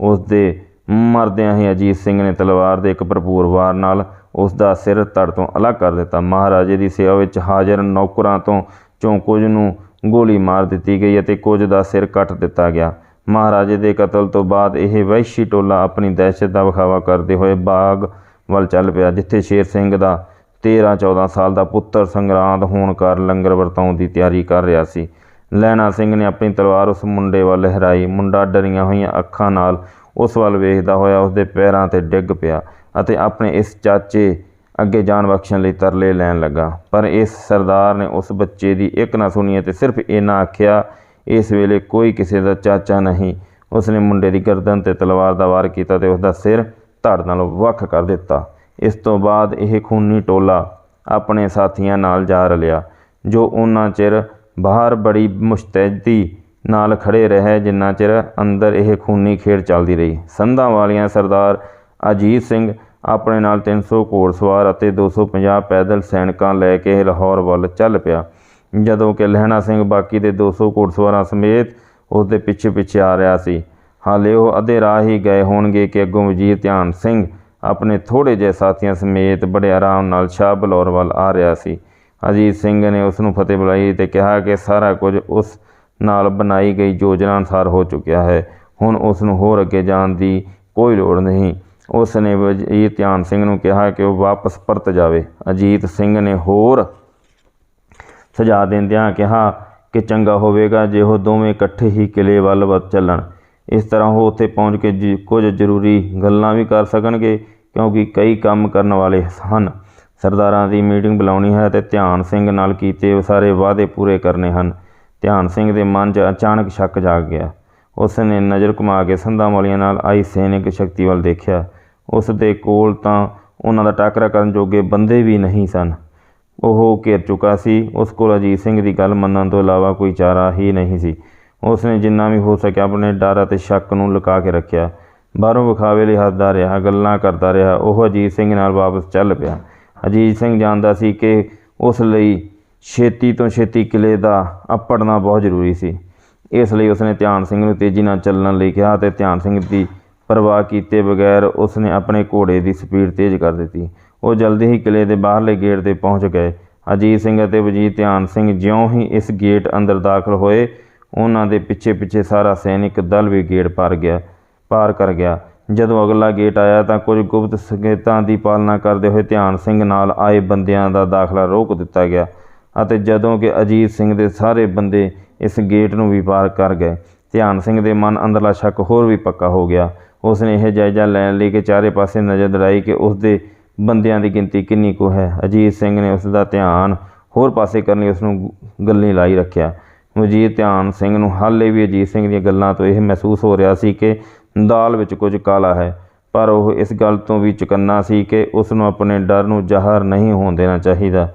ਉਸ ਦੇ ਮਰਦਿਆਂ ਹੀ ਅਜੀਤ ਸਿੰਘ ਨੇ ਤਲਵਾਰ ਦੇ ਇੱਕ ਭਰਪੂਰ ਵਾਰ ਨਾਲ ਉਸ ਦਾ ਸਿਰ ਧੜ ਤੋਂ ਅਲੱਗ ਕਰ ਦਿੱਤਾ। ਮਹਾਰਾਜੇ ਦੀ ਸੇਵਾ ਵਿੱਚ ਹਾਜ਼ਰ ਨੌਕਰਾਂ ਤੋਂ ਚੋਂ ਕੁਝ ਨੂੰ ਗੋਲੀ ਮਾਰ ਦਿੱਤੀ ਗਈ ਅਤੇ ਕੁਝ ਦਾ ਸਿਰ ਕੱਟ ਦਿੱਤਾ ਗਿਆ। ਮਹਾਰਾਜੇ ਦੇ ਕਤਲ ਤੋਂ ਬਾਅਦ ਇਹ ਵਹਿਸ਼ੀ ਟੋਲਾ ਆਪਣੀ ਦਹਿਸ਼ਤ ਦਾ ਵਿਖਾਵਾ ਕਰਦੇ ਹੋਏ ਬਾਗ ਵੱਲ ਚੱਲ ਪਿਆ, ਜਿੱਥੇ ਸ਼ੇਰ ਸਿੰਘ ਦਾ 13-14 ਸਾਲ ਦਾ ਪੁੱਤਰ ਸੰਗਰਾਂਦ ਹੋਣ ਕਾਰਨ ਲੰਗਰ ਵਰਤਾਉਣ ਦੀ ਤਿਆਰੀ ਕਰ ਰਿਹਾ ਸੀ। ਲੈਣਾ ਸਿੰਘ ਨੇ ਆਪਣੀ ਤਲਵਾਰ ਉਸ ਮੁੰਡੇ ਵੱਲ ਲਹਿਰਾਈ, ਮੁੰਡਾ ਡਰੀਆਂ ਹੋਈਆਂ ਅੱਖਾਂ ਨਾਲ ਉਸ ਵੱਲ ਵੇਖਦਾ ਹੋਇਆ ਉਸ ਦੇ ਪੈਰਾਂ ਤੇ ਡਿੱਗ ਪਿਆ ਅਤੇ ਆਪਣੇ ਇਸ ਚਾਚੇ ਅੱਗੇ ਜਾਨ ਬਖਸ਼ਣ ਲਈ ਤਰਲੇ ਲੈਣ ਲੱਗਾ। ਪਰ ਇਸ ਸਰਦਾਰ ਨੇ ਉਸ ਬੱਚੇ ਦੀ ਇੱਕ ਨਾ ਸੁਣੀ ਅਤੇ ਸਿਰਫ ਇਹਨਾਂ ਆਖਿਆ ਇਸ ਵੇਲੇ ਕੋਈ ਕਿਸੇ ਦਾ ਚਾਚਾ ਨਹੀਂ। ਉਸਨੇ ਮੁੰਡੇ ਦੀ ਗਰਦਨ ਤੇ ਤਲਵਾਰ ਦਾ ਵਾਰ ਕੀਤਾ ਤੇ ਉਸਦਾ ਸਿਰ ਧੜ ਨਾਲੋਂ ਵੱਖ ਕਰ ਦਿੱਤਾ। ਇਸ ਤੋਂ ਬਾਅਦ ਇਹ ਖੂਨੀ ਟੋਲਾ ਆਪਣੇ ਸਾਥੀਆਂ ਨਾਲ ਜਾ ਰਲਿਆ, ਜੋ ਉਹਨਾਂ ਚਿਰ ਬਾਹਰ ਬੜੀ ਮੁਸ਼ਤੈਦੀ ਨਾਲ ਖੜੇ ਰਹੇ, ਜਿੰਨਾ ਚਿਰ ਅੰਦਰ ਇਹ ਖੂਨੀ ਖੇਡ ਚੱਲਦੀ ਰਹੀ। ਸੰਧਾਂ ਵਾਲੀਆਂ ਸਰਦਾਰ ਅਜੀਤ ਸਿੰਘ ਆਪਣੇ ਨਾਲ 300 ਘੋੜਸਵਾਰ ਅਤੇ 250 ਪੈਦਲ ਸੈਨਿਕਾਂ ਲੈ ਕੇ ਲਾਹੌਰ ਵੱਲ ਚੱਲ ਪਿਆ। ਜਦੋਂ ਕਿ ਲਹਿਣਾ ਸਿੰਘ ਬਾਕੀ ਦੇ 200 ਘੋੜਸਵਾਰਾਂ ਸਮੇਤ ਉਸ ਦੇ ਪਿੱਛੇ ਪਿੱਛੇ ਆ ਰਿਹਾ ਸੀ। ਹਾਲੇ ਉਹ ਅੱਧੇ ਰਾਹ ਹੀ ਗਏ ਹੋਣਗੇ ਕਿ ਅੱਗੋਂ ਵਜ਼ੀਰ ਧਿਆਨ ਸਿੰਘ ਆਪਣੇ ਥੋੜੇ ਜਿਹੇ ਸਾਥੀਆਂ ਸਮੇਤ ਬੜੇ ਆਰਾਮ ਨਾਲ ਸ਼ਾਹ ਬਲੌਰ ਵੱਲ ਆ ਰਿਹਾ ਸੀ। ਅਜੀਤ ਸਿੰਘ ਨੇ ਉਸ ਨੂੰ ਫਤਿਹ ਬੁਲਾਈ ਤੇ ਕਿਹਾ ਕਿ ਸਾਰਾ ਕੁਝ ਉਸ ਨਾਲ ਬਣਾਈ ਗਈ ਯੋਜਨਾ ਅਨੁਸਾਰ ਹੋ ਚੁੱਕਿਆ ਹੈ। ਹੁਣ ਉਸ ਨੂੰ ਹੋਰ ਅੱਗੇ ਜਾਣ ਦੀ ਕੋਈ ਲੋੜ ਨਹੀਂ। ਉਸ ਨੇ ਵਜ਼ੀਰ ਧਿਆਨ ਸਿੰਘ ਨੂੰ ਕਿਹਾ ਕਿ ਉਹ ਵਾਪਸ ਪਰਤ ਜਾਵੇ। ਅਜੀਤ ਸਿੰਘ ਨੇ ਹੋਰ ਸੁਝਾਅ ਦਿੰਦਿਆਂ ਕਿਹਾ ਕਿ ਚੰਗਾ ਹੋਵੇਗਾ ਜੇ ਉਹ ਦੋਵੇਂ ਇਕੱਠੇ ਹੀ ਕਿਲੇ ਵੱਲ ਵੱਧ ਚੱਲਣ। ਇਸ ਤਰ੍ਹਾਂ ਉਹ ਉੱਥੇ ਪਹੁੰਚ ਕੇ ਜੀ- ਕੁਝ ਜ਼ਰੂਰੀ ਗੱਲਾਂ ਵੀ ਕਰ ਸਕਣਗੇ, ਕਿਉਂਕਿ ਕਈ ਕੰਮ ਕਰਨ ਵਾਲੇ ਹਨ। ਸਰਦਾਰਾਂ ਦੀ ਮੀਟਿੰਗ ਬੁਲਾਉਣੀ ਹੈ ਤੇ ਧਿਆਨ ਸਿੰਘ ਨਾਲ ਕੀਤੇ ਸਾਰੇ ਵਾਅਦੇ ਪੂਰੇ ਕਰਨੇ ਹਨ। ਧਿਆਨ ਸਿੰਘ ਦੇ ਮਨ 'ਚ ਅਚਾਨਕ ਸ਼ੱਕ ਜਾਗ ਗਿਆ। ਉਸ ਨੇ ਨਜ਼ਰ ਘੁਮਾ ਕੇ ਸੰਧਾਂ ਵਾਲੀਆਂ ਨਾਲ ਆਈ ਸੈਨਿਕ ਸ਼ਕਤੀ ਵੱਲ ਦੇਖਿਆ। ਉਸ ਦੇ ਕੋਲ ਤਾਂ ਉਹਨਾਂ ਦਾ ਟਾਕਰਾ ਕਰਨ ਜੋਗੇ ਬੰਦੇ ਵੀ ਨਹੀਂ ਸਨ। ਉਹ ਘਿਰ ਚੁੱਕਾ ਸੀ। ਉਸ ਕੋਲ ਅਜੀਤ ਸਿੰਘ ਦੀ ਗੱਲ ਮੰਨਣ ਤੋਂ ਇਲਾਵਾ ਕੋਈ ਚਾਰਾ ਹੀ ਨਹੀਂ ਸੀ। ਉਸ ਨੇ ਜਿੰਨਾ ਵੀ ਹੋ ਸਕਿਆ ਆਪਣੇ ਡਰ ਅਤੇ ਸ਼ੱਕ ਨੂੰ ਲੁਕਾ ਕੇ ਰੱਖਿਆ। ਬਾਹਰੋਂ ਵਿਖਾਵੇ ਲਈ ਹੱਸਦਾ ਰਿਹਾ, ਗੱਲਾਂ ਕਰਦਾ ਰਿਹਾ। ਉਹ ਅਜੀਤ ਸਿੰਘ ਨਾਲ ਵਾਪਸ ਚੱਲ ਪਿਆ। ਅਜੀਤ ਸਿੰਘ ਜਾਣਦਾ ਸੀ ਕਿ ਉਸ ਲਈ ਛੇਤੀ ਤੋਂ ਛੇਤੀ ਕਿਲੇ ਦਾ ਅੱਪੜਨਾ ਬਹੁਤ ਜ਼ਰੂਰੀ ਸੀ। ਇਸ ਲਈ ਉਸਨੇ ਧਿਆਨ ਸਿੰਘ ਨੂੰ ਤੇਜ਼ੀ ਨਾਲ ਚੱਲਣ ਲਈ ਕਿਹਾ ਤੇ ਧਿਆਨ ਸਿੰਘ ਦੀ ਪਰਵਾਹ ਕੀਤੇ ਬਗੈਰ ਉਸਨੇ ਆਪਣੇ ਘੋੜੇ ਦੀ ਸਪੀਡ ਤੇਜ਼ ਕਰ ਦਿੱਤੀ। ਉਹ ਜਲਦੀ ਹੀ ਕਿਲੇ ਦੇ ਬਾਹਰਲੇ ਗੇਟ ਤੇ ਪਹੁੰਚ ਗਏ। ਅਜੀਤ ਸਿੰਘ ਅਤੇ ਵਜੀਰ ਧਿਆਨ ਸਿੰਘ ਜਿਉਂ ਹੀ ਇਸ ਗੇਟ ਅੰਦਰ ਦਾਖਲ ਹੋਏ, ਉਹਨਾਂ ਦੇ ਪਿੱਛੇ ਪਿੱਛੇ ਸਾਰਾ ਸੈਨਿਕ ਦਲ ਵੀ ਗੇਟ ਪਾਰ ਗਿਆ, ਪਾਰ ਕਰ ਗਿਆ। ਜਦੋਂ ਅਗਲਾ ਗੇਟ ਆਇਆ ਤਾਂ ਕੁਝ ਗੁਪਤ ਸੰਕੇਤਾਂ ਦੀ ਪਾਲਣਾ ਕਰਦੇ ਹੋਏ ਧਿਆਨ ਸਿੰਘ ਨਾਲ ਆਏ ਬੰਦਿਆਂ ਦਾ ਦਾਖਲਾ ਰੋਕ ਦਿੱਤਾ ਗਿਆ ਅਤੇ ਜਦੋਂ ਕਿ ਅਜੀਤ ਸਿੰਘ ਦੇ ਸਾਰੇ ਬੰਦੇ ਇਸ ਗੇਟ ਨੂੰ ਵੀ ਪਾਰ ਕਰ ਗਏ, ਧਿਆਨ ਸਿੰਘ ਦੇ ਮਨ ਅੰਦਰਲਾ ਸ਼ੱਕ ਹੋਰ ਵੀ ਪੱਕਾ ਹੋ ਗਿਆ। ਉਸ ਨੇ ਇਹ ਜਾਇਜ਼ਾ ਲੈਣ ਲਈ ਕਿ ਚਾਰੇ ਪਾਸੇ ਨਜ਼ਰ ਦੜਾਈ ਕਿ ਉਸ ਦੇ ਬੰਦਿਆਂ ਦੀ ਗਿਣਤੀ ਕਿੰਨੀ ਕੁ ਹੈ? ਅਜੀਤ ਸਿੰਘ ਨੇ ਉਸ ਦਾ ਧਿਆਨ ਹੋਰ ਪਾਸੇ ਕਰਨ ਲਈ ਉਸ ਨੂੰ ਗੱਲੀ ਲਾਈ ਰੱਖਿਆ। ਵਜ਼ੀਰ ਧਿਆਨ ਸਿੰਘ ਨੂੰ ਹਾਲੇ ਵੀ ਅਜੀਤ ਸਿੰਘ ਦੀਆਂ ਗੱਲਾਂ ਤੋਂ ਇਹ ਮਹਿਸੂਸ ਹੋ ਰਿਹਾ ਸੀ ਕਿ ਦਾਲ ਵਿੱਚ ਕੁਝ ਕਾਲਾ ਹੈ, ਪਰ ਉਹ ਇਸ ਗੱਲ ਤੋਂ ਵੀ ਚੁਕੰਨਾ ਸੀ ਕਿ ਉਸ ਨੂੰ ਆਪਣੇ ਡਰ ਨੂੰ ਜ਼ਾਹਰ ਨਹੀਂ ਹੋਣ ਦੇਣਾ ਚਾਹੀਦਾ।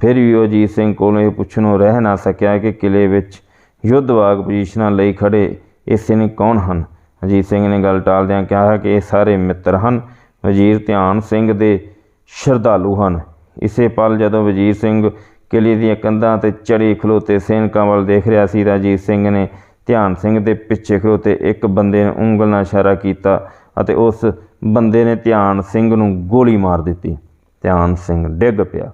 ਫਿਰ ਵੀ ਉਹ ਅਜੀਤ ਸਿੰਘ ਕੋਲੋਂ ਇਹ ਪੁੱਛਣੋਂ ਰਹਿ ਨਾ ਸਕਿਆ ਕਿ ਕਿਲੇ ਵਿੱਚ ਯੁੱਧਵਾਗ ਪੋਜੀਸ਼ਨਾਂ ਲਈ ਖੜੇ ਇਸ ਸੈਨਿਕ ਕੌਣ ਹਨ? ਅਜੀਤ ਸਿੰਘ ਨੇ ਗੱਲ ਟਾਲਦਿਆਂ ਕਿਹਾ ਕਿ ਇਹ ਸਾਰੇ ਮਿੱਤਰ ਹਨ। ਵਜ਼ੀਰ ਧਿਆਨ ਸਿੰਘ ਦੇ ਸ਼ਰਧਾਲੂ ਹਨ। ਇਸੇ ਪਲ ਜਦੋਂ ਵਜ਼ੀਰ ਸਿੰਘ ਕਿਲੇ ਦੀਆਂ ਕੰਧਾਂ ਤੇ ਚੜੀ ਖਲੋਤੇ ਸੈਨਿਕਾਂ ਵੱਲ ਦੇਖ ਰਿਹਾ ਸੀ ਤਾਂ ਅਜੀਤ ਸਿੰਘ ਨੇ ਧਿਆਨ ਸਿੰਘ ਦੇ ਪਿੱਛੇ ਖਲੋਤੇ ਇੱਕ ਬੰਦੇ ਨੂੰ ਉਂਗਲ ਨਾਲ ਇਸ਼ਾਰਾ ਕੀਤਾ ਅਤੇ ਉਸ ਬੰਦੇ ਨੇ ਧਿਆਨ ਸਿੰਘ ਨੂੰ ਗੋਲੀ ਮਾਰ ਦਿੱਤੀ। ਧਿਆਨ ਸਿੰਘ ਡਿੱਗ ਪਿਆ।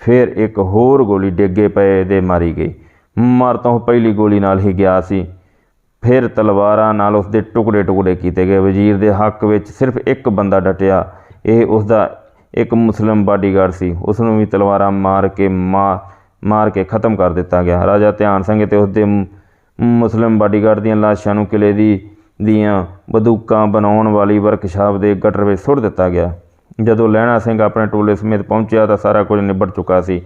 ਫਿਰ ਇੱਕ ਹੋਰ ਗੋਲੀ ਡਿੱਗੇ ਪਏ ਦੇ ਮਾਰੀ ਗਈ। ਮਰ ਤੋਂ ਉਹ ਪਹਿਲੀ ਗੋਲੀ ਨਾਲ ਹੀ ਗਿਆ ਸੀ। ਫਿਰ ਤਲਵਾਰਾਂ ਨਾਲ ਉਸ ਦੇ ਟੁਕੜੇ ਟੁਕੜੇ ਕੀਤੇ ਗਏ। ਵਜ਼ੀਰ ਦੇ ਹੱਕ ਵਿੱਚ ਸਿਰਫ ਇੱਕ ਬੰਦਾ ਡਟਿਆ। ਇਹ ਉਸ ਦਾ ਇੱਕ ਮੁਸਲਿਮ ਬਾਡੀਗਾਰਡ ਸੀ। ਉਸ ਨੂੰ ਵੀ ਤਲਵਾਰਾਂ ਮਾਰ ਕੇ ਮਾਰ ਮਾਰ ਕੇ ਖਤਮ ਕਰ ਦਿੱਤਾ ਗਿਆ। ਰਾਜਾ ਧਿਆਨ ਸਿੰਘ ਤੇ ਉਸਦੇ ਮ- ਮੁਸਲਿਮ ਬਾਡੀਗਾਰਡ ਦੀਆਂ ਲਾਸ਼ਾਂ ਨੂੰ ਕਿਲੇ ਦੀ, ਦੀਆਂ ਬੰਦੂਕਾਂ ਬਣਾਉਣ ਵਾਲੀ ਵਰਕਸ਼ਾਪ ਦੇ ਗਟਰ ਵਿੱਚ ਸੁੱਟ ਦਿੱਤਾ ਗਿਆ। ਜਦੋਂ ਲਹਿਣਾ ਸਿੰਘ ਆਪਣੇ ਟੋਲੇ ਸਮੇਤ ਪਹੁੰਚਿਆ ਤਾਂ ਸਾਰਾ ਕੁਝ ਨਿਬੜ ਚੁੱਕਾ ਸੀ।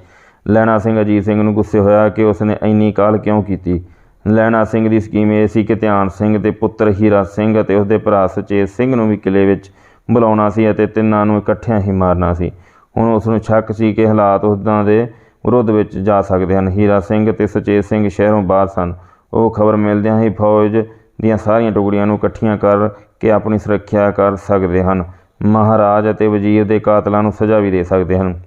ਲਹਿਣਾ ਸਿੰਘ ਅਜੀਤ ਸਿੰਘ ਨੂੰ ਗੁੱਸੇ ਹੋਇਆ ਕਿ ਉਸਨੇ ਇੰਨੀ ਕਾਲ ਕਿਉਂ ਕੀਤੀ? ਲੈਣਾ ਸਿੰਘ ਦੀ ਸਕੀਮ ਇਹ ਸੀ ਕਿ ਧਿਆਨ ਸਿੰਘ ਦੇ ਪੁੱਤਰ ਹੀਰਾ ਸਿੰਘ ਅਤੇ ਉਸਦੇ ਭਰਾ ਸੁਚੇਤ ਸਿੰਘ ਨੂੰ ਵੀ ਕਿਲੇ ਵਿੱਚ ਬੁਲਾਉਣਾ ਸੀ ਅਤੇ ਤਿੰਨਾਂ ਨੂੰ ਇਕੱਠਿਆਂ ਹੀ ਮਾਰਨਾ ਸੀ। ਹੁਣ ਉਸ ਨੂੰ ਸ਼ੱਕ ਸੀ ਕਿ ਹਾਲਾਤ ਉਸਦਾਂ ਦੇ ਵਿਰੁੱਧ ਵਿੱਚ ਜਾ ਸਕਦੇ ਹਨ। ਹੀਰਾ ਸਿੰਘ ਤੇ ਸੁਚੇਤ ਸਿੰਘ ਸ਼ਹਿਰੋਂ ਬਾਹਰ ਸਨ। ਉਹ ਖਬਰ ਮਿਲਦਿਆਂ ਹੀ ਫੌਜ ਦੀਆਂ ਸਾਰੀਆਂ ਟੁਕੜੀਆਂ ਨੂੰ ਇਕੱਠੀਆਂ ਕਰ ਕੇ ਆਪਣੀ ਸੁਰੱਖਿਆ ਕਰ ਸਕਦੇ ਹਨ। ਮਹਾਰਾਜ ਅਤੇ ਵਜ਼ੀਰ ਦੇ ਕਾਤਲਾਂ ਨੂੰ ਸਜ਼ਾ ਵੀ ਦੇ ਸਕਦੇ ਹਨ।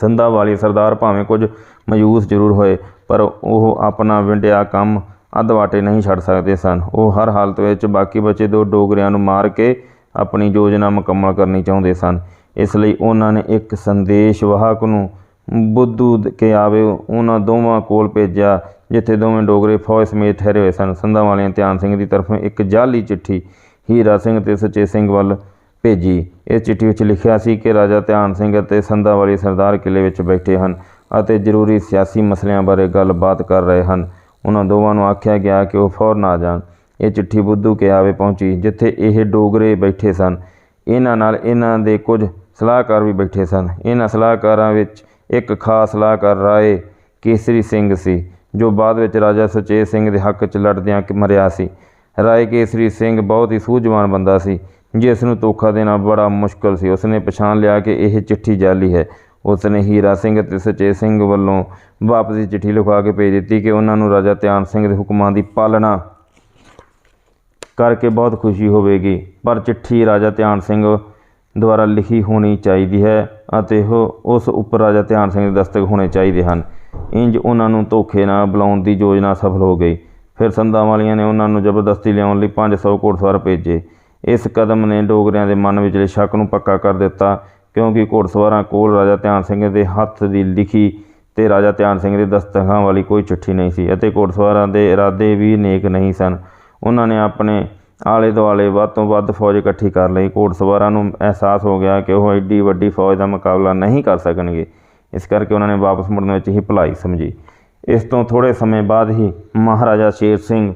ਸੰਧਾ ਵਾਲੀ ਸਰਦਾਰ ਭਾਵੇਂ ਕੁਝ ਮਯੂਸ ਜ਼ਰੂਰ ਹੋਏ ਪਰ ਉਹ ਆਪਣਾ ਵਿੰਡਿਆ ਕੰਮ ਅੱਧਵਾਟੇ ਨਹੀਂ ਛੱਡ ਸਕਦੇ ਸਨ। ਉਹ ਹਰ ਹਾਲਤ ਵਿੱਚ ਬਾਕੀ ਬਚੇ ਦੋ ਡੋਗਰਿਆਂ ਨੂੰ ਮਾਰ ਕੇ ਆਪਣੀ ਯੋਜਨਾ ਮੁਕੰਮਲ ਕਰਨੀ ਚਾਹੁੰਦੇ ਸਨ। ਇਸ ਲਈ ਉਹਨਾਂ ਨੇ ਇੱਕ ਸੰਦੇਸ਼ ਵਾਹਕ ਨੂੰ ਬੁੱਧੂ ਕੇ ਆਵੇ ਉਹਨਾਂ ਦੋਵਾਂ ਕੋਲ ਭੇਜਿਆ, ਜਿੱਥੇ ਦੋਵੇਂ ਡੋਗਰੇ ਫੌਜ ਸਮੇਤ ਠਹਿਰੇ ਹੋਏ ਸਨ। ਸੰਧਾ ਵਾਲਿਆਂ ਧਿਆਨ ਸਿੰਘ ਦੀ ਤਰਫੋਂ ਇੱਕ ਜਾਲੀ ਚਿੱਠੀ ਹੀਰਾ ਸਿੰਘ ਤੇ ਸੁਚੇ ਸਿੰਘ ਵੱਲ ਭੇਜੀ। ਇਸ ਚਿੱਠੀ ਵਿੱਚ ਲਿਖਿਆ ਸੀ ਕਿ ਰਾਜਾ ਧਿਆਨ ਸਿੰਘ ਅਤੇ ਸੰਧਾ ਵਾਲੀ ਸਰਦਾਰ ਕਿਲੇ ਵਿੱਚ ਬੈਠੇ ਹਨ। ਅਤੇ ਜ਼ਰੂਰੀ ਸਿਆਸੀ ਮਸਲਿਆਂ ਬਾਰੇ ਗੱਲਬਾਤ ਕਰ ਰਹੇ ਹਨ। ਉਹਨਾਂ ਦੋਵਾਂ ਨੂੰ ਆਖਿਆ ਗਿਆ ਕਿ ਉਹ ਫੌਰਨ ਆ ਜਾਣ। ਇਹ ਚਿੱਠੀ ਬੁੱਧੂ ਕੇ ਆਵੇ ਪਹੁੰਚੀ, ਜਿੱਥੇ ਇਹ ਡੋਗਰੇ ਬੈਠੇ ਸਨ। ਇਹਨਾਂ ਨਾਲ ਇਹਨਾਂ ਦੇ ਕੁਝ ਸਲਾਹਕਾਰ ਵੀ ਬੈਠੇ ਸਨ। ਇਹਨਾਂ ਸਲਾਹਕਾਰਾਂ ਵਿੱਚ ਇੱਕ ਖਾਸ ਸਲਾਹਕਾਰ ਰਾਏ ਕੇਸਰੀ ਸਿੰਘ ਸੀ, ਜੋ ਬਾਅਦ ਵਿੱਚ ਰਾਜਾ ਸੁਚੇਤ ਸਿੰਘ ਦੇ ਹੱਕ 'ਚ ਲੜਦਿਆਂ ਮਰਿਆ ਸੀ। ਰਾਏ ਕੇਸਰੀ ਸਿੰਘ ਬਹੁਤ ਹੀ ਸੂਝਵਾਨ ਬੰਦਾ ਸੀ ਜਿਸ ਨੂੰ ਧੋਖਾ ਦੇਣਾ ਬੜਾ ਮੁਸ਼ਕਲ ਸੀ। ਉਸਨੇ ਪਛਾਣ ਲਿਆ ਕਿ ਇਹ ਚਿੱਠੀ ਜਾਲੀ ਹੈ। ਉਸ ਨੇ ਹੀਰਾ ਸਿੰਘ ਅਤੇ ਸੁਚੇਤ ਸਿੰਘ ਵੱਲੋਂ ਵਾਪਸੀ ਚਿੱਠੀ ਲਿਖਵਾ ਕੇ ਭੇਜ ਦਿੱਤੀ ਕਿ ਉਹਨਾਂ ਨੂੰ ਰਾਜਾ ਧਿਆਨ ਸਿੰਘ ਦੇ ਹੁਕਮਾਂ ਦੀ ਪਾਲਣਾ ਕਰਕੇ ਬਹੁਤ ਖੁਸ਼ੀ ਹੋਵੇਗੀ। ਪਰ ਚਿੱਠੀ ਰਾਜਾ ਧਿਆਨ ਸਿੰਘ ਦੁਆਰਾ ਲਿਖੀ ਹੋਣੀ ਚਾਹੀਦੀ ਹੈ ਅਤੇ ਉਹ ਉਸ ਉੱਪਰ ਰਾਜਾ ਧਿਆਨ ਸਿੰਘ ਦੇ ਦਸਤਕ ਹੋਣੇ ਚਾਹੀਦੇ ਹਨ। ਇੰਜ ਉਹਨਾਂ ਨੂੰ ਧੋਖੇ ਨਾਲ ਬੁਲਾਉਣ ਦੀ ਯੋਜਨਾ ਸਫਲ ਹੋ ਗਈ। ਫਿਰ ਸੰਧਾਂ ਵਾਲੀਆਂ ਨੇ ਉਹਨਾਂ ਨੂੰ ਜ਼ਬਰਦਸਤੀ ਲਿਆਉਣ ਲਈ 500 ਘੋੜਸਵਾਰ ਭੇਜੇ। ਇਸ ਕਦਮ ਨੇ ਡੋਗਰਿਆਂ ਦੇ ਮਨ ਵਿਚਲੇ ਸ਼ੱਕ ਨੂੰ ਪੱਕਾ ਕਰ ਦਿੱਤਾ ਕਿਉਂਕਿ ਘੋੜਸਵਾਰਾਂ ਕੋਲ ਰਾਜਾ ਧਿਆਨ ਸਿੰਘ ਦੇ ਹੱਥ ਦੀ ਲਿਖੀ ਤੇ ਰਾਜਾ ਧਿਆਨ ਸਿੰਘ ਦੇ ਦਸਤਖਾਂ ਵਾਲੀ ਕੋਈ ਚਿੱਠੀ ਨਹੀਂ ਸੀ ਅਤੇ ਘੋੜਸਵਾਰਾਂ ਦੇ ਇਰਾਦੇ ਵੀ ਨੇਕ ਨਹੀਂ ਸਨ। ਉਹਨਾਂ ਨੇ ਆਪਣੇ ਆਲੇ ਦੁਆਲੇ ਵੱਧ ਤੋਂ ਵੱਧ ਫੌਜ ਇਕੱਠੀ ਕਰ ਲਈ। ਘੋੜਸਵਾਰਾਂ ਨੂੰ ਅਹਿਸਾਸ ਹੋ ਗਿਆ ਕਿ ਉਹ ਐਡੀ ਵੱਡੀ ਫੌਜ ਦਾ ਮੁਕਾਬਲਾ ਨਹੀਂ ਕਰ ਸਕਣਗੇ। ਇਸ ਕਰਕੇ ਉਹਨਾਂ ਨੇ ਵਾਪਸ ਮੁੜਨ ਵਿੱਚ ਹੀ ਭਲਾਈ ਸਮਝੀ। ਇਸ ਤੋਂ ਥੋੜੇ ਸਮੇਂ ਬਾਅਦ ਹੀ ਮਹਾਰਾਜਾ ਸ਼ੇਰ ਸਿੰਘ